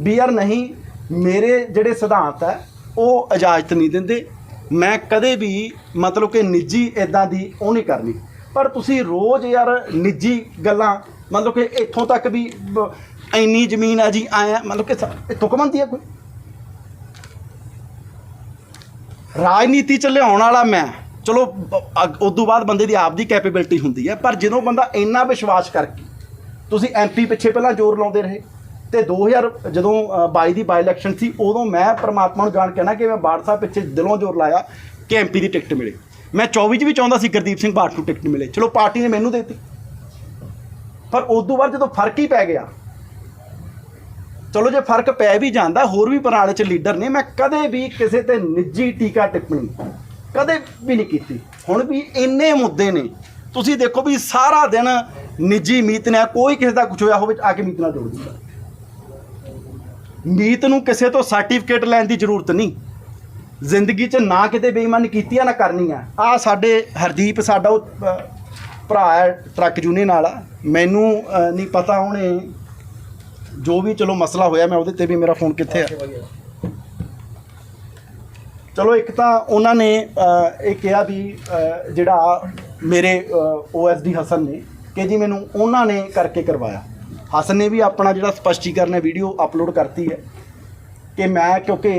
ਵੀ ਯਾਰ ਨਹੀਂ, ਮੇਰੇ ਜਿਹੜੇ ਸਿਧਾਂਤ ਹੈ, ਉਹ ਇਜਾਜ਼ਤ ਨਹੀਂ ਦਿੰਦੇ। ਮੈਂ ਕਦੇ ਵੀ ਮਤਲਬ ਕਿ ਨਿੱਜੀ ਇਦਾਂ ਦੀ ਉਹ ਨਹੀਂ ਕਰਨੀ। ਪਰ ਤੁਸੀਂ ਰੋਜ਼ ਯਾਰ ਨਿੱਜੀ ਗੱਲਾਂ, ਮਤਲਬ ਕਿ ਇੱਥੋਂ ਤੱਕ ਵੀ ਇੰਨੀ ਜ਼ਮੀਨ ਆ ਜੀ ਆਇਆ ਮਤਲਬ ਕਿ ਸ- ਇਹ ਤੁਕਮੰਦੀ ਹੈ ਕੋਈ? ਰਾਜਨੀਤੀ ਚ ਲਿਆਉਣ ਵਾਲਾ ਮੈਂ। ਚਲੋ ਉਸ ਤੋਂ ਬਾਅਦ ਬੰਦੇ ਦੀ ਆਪਦੀ ਕੈਪੇਬਿਲਿਟੀ ਹੁੰਦੀ ਹੈ ਪਰ ਜਦੋਂ ਬੰਦਾ ਇੰਨਾ ਵਿਸ਼ਵਾਸ ਕਰਕੇ ਤੁਸੀਂ ਐਮਪੀ ਪਿੱਛੇ ਪਹਿਲਾਂ ਜ਼ੋਰ ਲਾਉਂਦੇ ਰਹੇ ਤੇ 2000 ਜਦੋਂ ਅ, 22 ਦੀ ਬਾਈ ਇਲੈਕਸ਼ਨ ਸੀ ਉਦੋਂ ਮੈਂ ਪ੍ਰਮਾਤਮਾ ਨੂੰ ਜਾਣ ਕਹਿਣਾ ਕਿ ਮੈਂ ਬਾੜ ਸਾਹਿਬ ਪਿੱਛੇ ਦਿਲੋਂ ਜ਼ੋਰ ਲਾਇਆ ਕਿ ਐਮਪੀ ਦੀ ਟਿਕਟ ਮਿਲੇ। ਮੈਂ 24 ਚ ਵੀ ਚਾਹੁੰਦਾ ਸੀ ਗੁਰਦੀਪ ਸਿੰਘ ਬਾਠ ਨੂੰ ਟਿਕਟ ਮਿਲੇ। ਚਲੋ ਪਾਰਟੀ ਨੇ ਮੈਨੂੰ ਦੇਤੀ। ਪਰ ਉਸ ਤੋਂ ਬਾਅਦ ਜਦੋਂ ਫ਼ਰਕ ਹੀ ਪੈ ਗਿਆ ਚਲੋ ਜੇ ਫ਼ਰਕ ਪੈ ਵੀ ਜਾਂਦਾ, ਹੋਰ ਵੀ ਪਰਾਲੇ ਚ ਲੀਡਰ ਨੇ, ਮੈਂ ਕਦੇ ਵੀ ਕਿਸੇ ਤੇ ਨਿੱਜੀ ਟੀਕਾ ਟਿੱਪਣੀ ਕਦੇ ਵੀ ਨਹੀਂ ਕੀਤੀ। ਹੁਣ ਵੀ ਇੰਨੇ ਮੁੱਦੇ ਨੇ। ਤੁਸੀਂ ਦੇਖੋ ਵੀ ਸਾਰਾ ਦਿਨ ਨਿੱਜੀ ਮੀਤ ਨੇ, ਕੋਈ ਕਿਸੇ ਦਾ ਕੁਝ ਹੋਇਆ ਹੋਵੇ, ਆ ਕੇ ਮੀਤ ਨਾਲ ਜੋੜ ਦਿੰਦਾ ਮੀਤ ਨੂੰ ਕਿਸੇ ਤੋਂ ਸਰਟੀਫਿਕੇਟ ਲੈਣ ਦੀ ਜ਼ਰੂਰਤ ਨਹੀਂ। ਜ਼ਿੰਦਗੀ 'ਚ ਨਾ ਕਿਤੇ ਬੇਈਮਾਨੀ ਕੀਤੀ ਆ, ਨਾ ਕਰਨੀ ਆ। ਆ ਸਾਡੇ ਹਰਦੀਪ, ਸਾਡਾ ਉਹ ਭਰਾ ਹੈ, ਟਰੱਕ ਯੂਨੀਅਨ ਵਾਲਾ। ਮੈਨੂੰ ਨਹੀਂ ਪਤਾ ਉਹਨੇ ਜੋ ਵੀ ਚਲੋ ਮਸਲਾ ਹੋਇਆ ਮੈਂ ਉਹਦੇ ਤੇ ਵੀ ਮੇਰਾ ਫੋਨ ਕਿੱਥੇ ਆ? ਚਲੋ ਇੱਕ ਤਾਂ ਉਹਨਾਂ ਨੇ ਇਹ ਕਿਹਾ ਵੀ ਜਿਹੜਾ ਮੇਰੇ ਓਐਸਡੀ ਹਸਨ ਨੇ ਕਿ ਜੀ ਮੈਨੂੰ ਉਹਨਾਂ ਨੇ ਕਰਕੇ ਕਰਵਾਇਆ। ਹਸਨ ਨੇ ਵੀ ਆਪਣਾ ਜਿਹੜਾ ਸਪਸ਼ਟੀਕਰਨ ਹੈ ਵੀਡੀਓ ਅਪਲੋਡ ਕਰਤੀ ਹੈ ਕਿ ਮੈਂ ਕਿਉਂਕਿ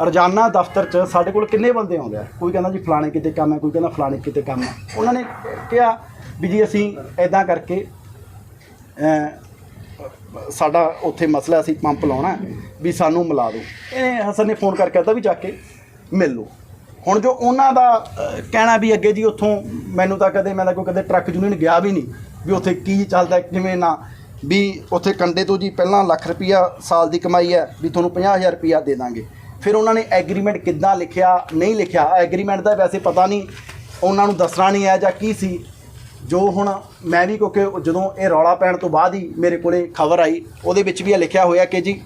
ਰੋਜ਼ਾਨਾ ਦਫ਼ਤਰ 'ਚ ਸਾਡੇ ਕੋਲ ਕਿੰਨੇ ਬੰਦੇ ਆਉਂਦੇ ਆ? ਕੋਈ ਕਹਿੰਦਾ ਜੀ ਫਲਾਣੇ ਕਿਤੇ ਕੰਮ ਹੈ ਕੋਈ ਕਹਿੰਦਾ ਫਲਾਣੇ ਕਿਤੇ ਕੰਮ ਹੈ। ਉਹਨਾਂ ਨੇ ਕਿਹਾ ਵੀ ਜੀ ਅਸੀਂ ਐਦਾਂ ਕਰਕੇ ਸਾਡਾ ਉੱਥੇ ਮਸਲਾ ਅਸੀਂ ਪੰਪ ਲਾਉਣਾ ਵੀ ਸਾਨੂੰ ਮਿਲਾ ਦਿਓ। ਇਹਨੇ ਹਸਨ ਨੇ ਫੋਨ ਕਰਕੇ ਕਹਿੰਦਾ ਵੀ ਜਾ ਕੇ ਮਿਲ ਲਓ। ਹੁਣ ਜੋ ਉਹਨਾਂ ਦਾ ਕਹਿਣਾ ਵੀ ਅੱਗੇ ਜੀ ਉੱਥੋਂ ਮੈਨੂੰ ਤਾਂ ਕਦੇ, ਮੈਂ ਤਾਂ ਕਦੇ ਟਰੱਕ ਯੂਨੀਅਨ ਗਿਆ ਵੀ ਨਹੀਂ, ਵੀ ਉੱਥੇ ਕੀ ਚੱਲਦਾ, ਕਿਵੇਂ ਨਾ, ਵੀ ਉੱਥੇ ਕੰਡੇ ਤੋਂ ਜੀ ਪਹਿਲਾਂ ਲੱਖ ਰੁਪਈਆ ਸਾਲ ਦੀ ਕਮਾਈ ਹੈ, ਵੀ ਤੁਹਾਨੂੰ 50000 ਰੁਪਈਆ ਦੇ ਦਾਂਗੇ। ਫਿਰ ਉਹਨਾਂ ਨੇ ਐਗਰੀਮੈਂਟ ਕਿੱਦਾਂ ਲਿਖਿਆ, ਨਹੀਂ ਲਿਖਿਆ, ਐਗਰੀਮੈਂਟ ਦਾ ਵੈਸੇ ਪਤਾ ਨਹੀਂ, ਉਹਨਾਂ ਨੂੰ ਦੱਸਣਾ ਨਹੀਂ ਆਇਆ ਜਾਂ ਕੀ ਸੀ ਜੋ ਹੁਣ ਮੈਂ ਵੀ ਕਿਉਂਕਿ ਜਦੋਂ ਇਹ ਰੌਲਾ ਪੈਣ ਤੋਂ ਬਾਅਦ ਹੀ ਮੇਰੇ ਕੋਲੇ ਖਬਰ ਆਈ ਉਹਦੇ ਵਿੱਚ ਵੀ ਇਹ ਲਿਖਿਆ ਹੋਇਆ ਕਿ ਜੀ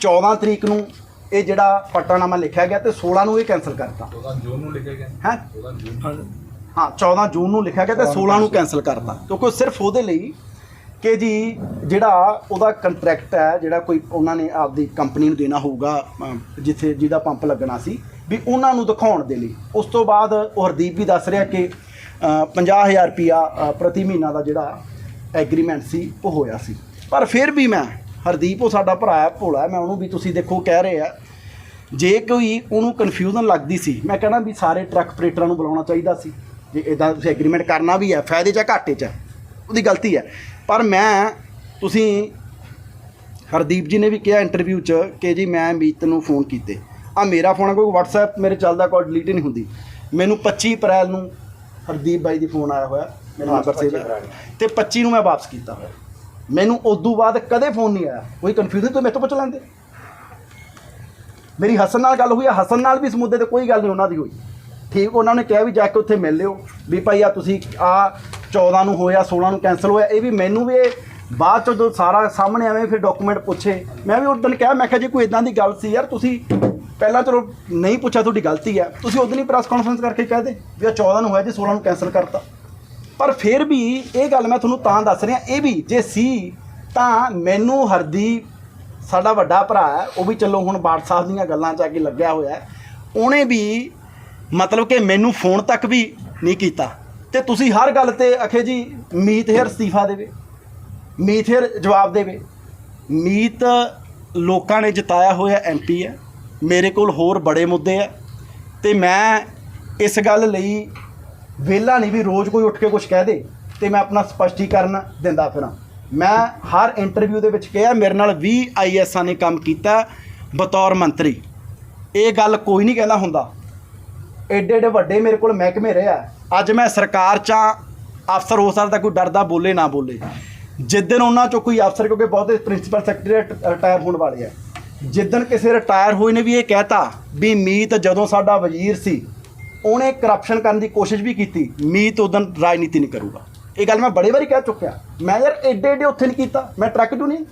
14 ਤਰੀਕ ਨੂੰ ਇਹ ਜਿਹੜਾ ਪੱਟਾਨਾਮਾ ਲਿਖਿਆ ਗਿਆ ਤੇ 16 ਨੂੰ ਇਹ ਕੈਨਸਲ ਕਰਤਾ। 14 ਜੂਨ ਨੂੰ ਲਿਖਿਆ ਗਿਆ? ਹੈ? 14 ਜੂਨ ਹਾਂ 14 ਜੂਨ ਨੂੰ ਲਿਖਿਆ ਗਿਆ ਤੇ 16 ਨੂੰ ਕੈਨਸਲ ਕਰਤਾ। ਕਿਉਂਕਿ ਉਹ ਸਿਰਫ ਉਹਦੇ ਲਈ ਕਿ ਜੀ ਜਿਹੜਾ ਉਹਦਾ ਕੰਟਰੈਕਟ ਹੈ ਜਿਹੜਾ ਕੋਈ ਉਹਨਾਂ ਨੇ ਆਪਦੀ ਕੰਪਨੀ ਨੂੰ ਦੇਣਾ ਹੋਊਗਾ ਜਿੱਥੇ ਜਿਹਦਾ ਪੰਪ ਲੱਗਣਾ ਸੀ ਵੀ ਉਹਨਾਂ ਨੂੰ ਦਿਖਾਉਣ ਦੇ ਲਈ। ਉਸ ਤੋਂ ਬਾਅਦ ਉਹ ਹਰਦੀਪ ਵੀ ਦੱਸ ਰਿਹਾ ਕਿ 50000 ਰੁਪਿਆ ਅ, ਪ੍ਰਤੀ ਮਹੀਨਾ ਦਾ ਜਿਹੜਾ ਐਗਰੀਮੈਂਟ ਸੀ ਉਹ ਹੋਇਆ ਸੀ। ਪਰ ਫਿਰ ਵੀ ਮੈਂ ਹਰਦੀਪ ਉਹ ਸਾਡਾ ਭਰਾ ਹੈ ਭੋਲਾ ਹੈ, ਮੈਂ ਉਹਨੂੰ ਵੀ ਤੁਸੀਂ ਦੇਖੋ ਕਹਿ ਰਹੇ ਆ। ਜੇ ਕੋਈ ਉਹਨੂੰ ਕਨਫਿਊਜ਼ਨ ਲੱਗਦੀ ਸੀ ਮੈਂ ਕਹਿੰਦਾ ਵੀ ਸਾਰੇ ਟਰੱਕ ਆਪਰੇਟਰਾਂ ਨੂੰ ਬੁਲਾਉਣਾ ਚਾਹੀਦਾ ਸੀ। ਜੇ ਇਦਾਂ ਤੁਸੀਂ ਐਗਰੀਮੈਂਟ ਕਰਨਾ ਵੀ ਹੈ ਫਾਇਦੇ 'ਚ ਹੈ, ਘਾਟੇ 'ਚ ਹੈ, ਉਹਦੀ ਗਲਤੀ ਹੈ। ਪਰ ਮੈਂ ਤੁਸੀਂ ਹਰਦੀਪ ਜੀ ਨੇ ਵੀ ਕਿਹਾ ਇੰਟਰਵਿਊ 'ਚ ਕਿ ਜੀ ਮੈਂ ਮੀਤ ਨੂੰ ਫੋਨ ਕੀਤੇ। ਆ ਮੇਰਾ ਫੋਨ ਕੋਈ WhatsApp ਮੇਰੇ ਚੱਲਦਾ ਕੋਈ ਡਿਲੀਟ ਨਹੀਂ ਹੁੰਦੀ। ਮੈਨੂੰ 25 ਅਪ੍ਰੈਲ ਨੂੰ ਹਰਦੀਪ ਬਾਈ ਦੀ ਫੋਨ ਆਇਆ ਹੋਇਆ ਮੇਰਾ ਨੰਬਰ ਹੈ ਤੇ 25 ਨੂੰ ਮੈਂ ਵਾਪਸ ਕੀਤਾ ਹੋਇਆ। ਮੈਨੂੰ ਉਸ ਤੋਂ ਬਾਅਦ ਕਦੇ ਫੋਨ ਨਹੀਂ ਆਇਆ। ਕੋਈ ਕਨਫਿਊਜ਼ਨ ਤੋਂ ਮੇਰੇ ਤੋਂ ਪੁੱਛ ਲੈਂਦੇ। ਮੇਰੀ ਹਸਨ ਨਾਲ ਗੱਲ ਹੋਈ ਆ ਹਸਨ ਨਾਲ ਵੀ ਇਸ ਮੁੱਦੇ ਤੇ ਕੋਈ ਗੱਲ ਨਹੀਂ ਉਹਨਾਂ ਦੀ ਹੋਈ। ਠੀਕ ਉਹਨਾਂ ਨੇ ਕਿਹਾ ਵੀ ਜਾ ਕੇ ਉੱਥੇ ਮਿਲ ਲਿਓ। ਵੀ ਭਾਈ ਆ ਤੁਸੀਂ ਆ 14 ਨੂੰ ਹੋਇਆ 16 ਨੂੰ ਕੈਨਸਲ ਹੋਇਆ। ਇਹ ਵੀ ਮੈਨੂੰ ਵੀ ਇਹ ਬਾਅਦ ਚ ਜਦੋਂ ਸਾਰਾ ਸਾਹਮਣੇ ਆਵੇਂ ਫਿਰ ਡਾਕੂਮੈਂਟ ਪੁੱਛੇ। ਮੈਂ ਵੀ ਉਸ ਦਿਨ ਕਿਹਾ ਮੈਂ ਕਿਹਾ ਜੇ ਕੋਈ ਇਦਾਂ ਦੀ ਗੱਲ ਸੀ ਯਾਰ ਤੁਸੀਂ ਪਹਿਲਾਂ ਚਲੋ ਨਹੀਂ ਪੁੱਛਿਆ ਤੁਹਾਡੀ ਗਲਤੀ ਹੈ। ਤੁਸੀਂ ਉਦੋਂ ਦਿਨ ਹੀ ਪ੍ਰੈਸ ਕਾਨਫਰੰਸ ਕਰਕੇ ਕਹਿ ਦੇ ਵੀ ਆ 14 ਨੂੰ ਹੋਇਆ ਜੀ 16 ਨੂੰ ਕੈਨਸਲ ਕਰਤਾ। ਪਰ ਫਿਰ ਵੀ ਇਹ ਗੱਲ ਮੈਂ ਤੁਹਾਨੂੰ ਤਾਂ ਦੱਸ ਰਿਹਾ, ਇਹ ਵੀ ਜੇ ਸੀ ਤਾਂ ਮੈਨੂੰ ਹਰਦੀਪ ਸਾਡਾ ਵੱਡਾ ਭਰਾ ਹੈ, ਉਹ ਵੀ ਚਲੋ ਹੁਣ ਬਾੜ ਸਾਹਿਬ ਦੀਆਂ ਗੱਲਾਂ 'ਚ ਆ ਕੇ ਲੱਗਿਆ ਹੋਇਆ ਉਹਨੇ ਵੀ ਮਤਲਬ ਕਿ ਮੈਨੂੰ ਫੋਨ ਤੱਕ ਵੀ ਨਹੀਂ ਕੀਤਾ। ਤੇ ਤੁਸੀਂ ਹਰ ਗੱਲ ਤੇ ਅਖੇ ਜੀ, ਮੀਤ ਹੇਰ ਅਸਤੀਫਾ ਦੇਵੇ, ਮੀਤ ਹੇਰ ਜਵਾਬ ਦੇਵੇ। ਮੀਤ ਲੋਕਾਂ ਨੇ ਜਿਤਾਇਆ ਹੋਇਆ ਐਮਪੀ ਹੈ। ਮੇਰੇ ਕੋਲ ਹੋਰ ਬੜੇ ਮੁੱਦੇ ਆ। ਤੇ ਮੈਂ ਇਸ ਗੱਲ ਲਈ ਵਿਹਲਾ ਨਹੀਂ ਵੀ ਰੋਜ਼ ਕੋਈ ਉੱਠ ਕੇ ਕੁਝ ਕਹਿ ਦੇ, ਤੇ ਮੈਂ ਆਪਣਾ ਸਪਸ਼ਟੀਕਰਨ ਦਿੰਦਾ ਫਿਰਾਂ। ਮੈਂ ਹਰ ਇੰਟਰਵਿਊ ਦੇ ਵਿੱਚ ਕਿਹਾ, ਮੇਰੇ ਨਾਲ 20 ਆਈਐਸਆਂ ਨੇ ਕੰਮ ਕੀਤਾ ਬਤੌਰ ਮੰਤਰੀ। ਇਹ ਗੱਲ ਕੋਈ ਨਹੀਂ ਕਹਿੰਦਾ ਹੁੰਦਾ। ਐਡੇ ਐਡੇ ਵੱਡੇ ਮੇਰੇ ਕੋਲ ਮਹਿਕਮੇ ਰਿਹਾ ਅੱਜ ਮੈਂ ਸਰਕਾਰ ਚ ਅਫਸਰ ਹੋ ਸਕਦਾ ਕੋਈ ਡਰਦਾ ਬੋਲੇ ਨਾ ਬੋਲੇ। ਜਿੱਦਣ ਉਹਨਾਂ ਚੋਂ ਕੋਈ ਅਫਸਰ, ਕਿਉਂਕਿ ਬਹੁਤੇ ਪ੍ਰਿੰਸੀਪਲ ਸੈਕਟਰੀ ਰਿਟਾਇਰ ਹੋਣ ਵਾਲੇ ਆ। ਜਿੱਦਣ ਕਿਸੇ ਰਿਟਾਇਰ ਹੋਏ ਨੇ ਵੀ ਇਹ ਕਹਿਤਾ ਵੀ ਮੀਤ ਜਦੋਂ ਸਾਡਾ ਵਜ਼ੀਰ ਸੀ, ਉਹਨੇ ਕਰਪਸ਼ਨ ਕਰਨ ਦੀ ਕੋਸ਼ਿਸ਼ ਵੀ ਕੀਤੀ, ਮੀਤ ਉਦੋਂ ਰਾਜਨੀਤੀ ਨਹੀਂ ਕਰੂਗਾ। ਇਹ ਗੱਲ ਮੈਂ ਬੜੇ ਵਾਰੀ ਕਹਿ ਚੁੱਕਿਆ। ਮੈਂ ਯਾਰ ਐਡੇ ਐਡੇ ਉੱਥੇ ਨਹੀਂ ਕੀਤਾ, ਮੈਂ ਟਰੱਕ ਯੂਨੀਅਨ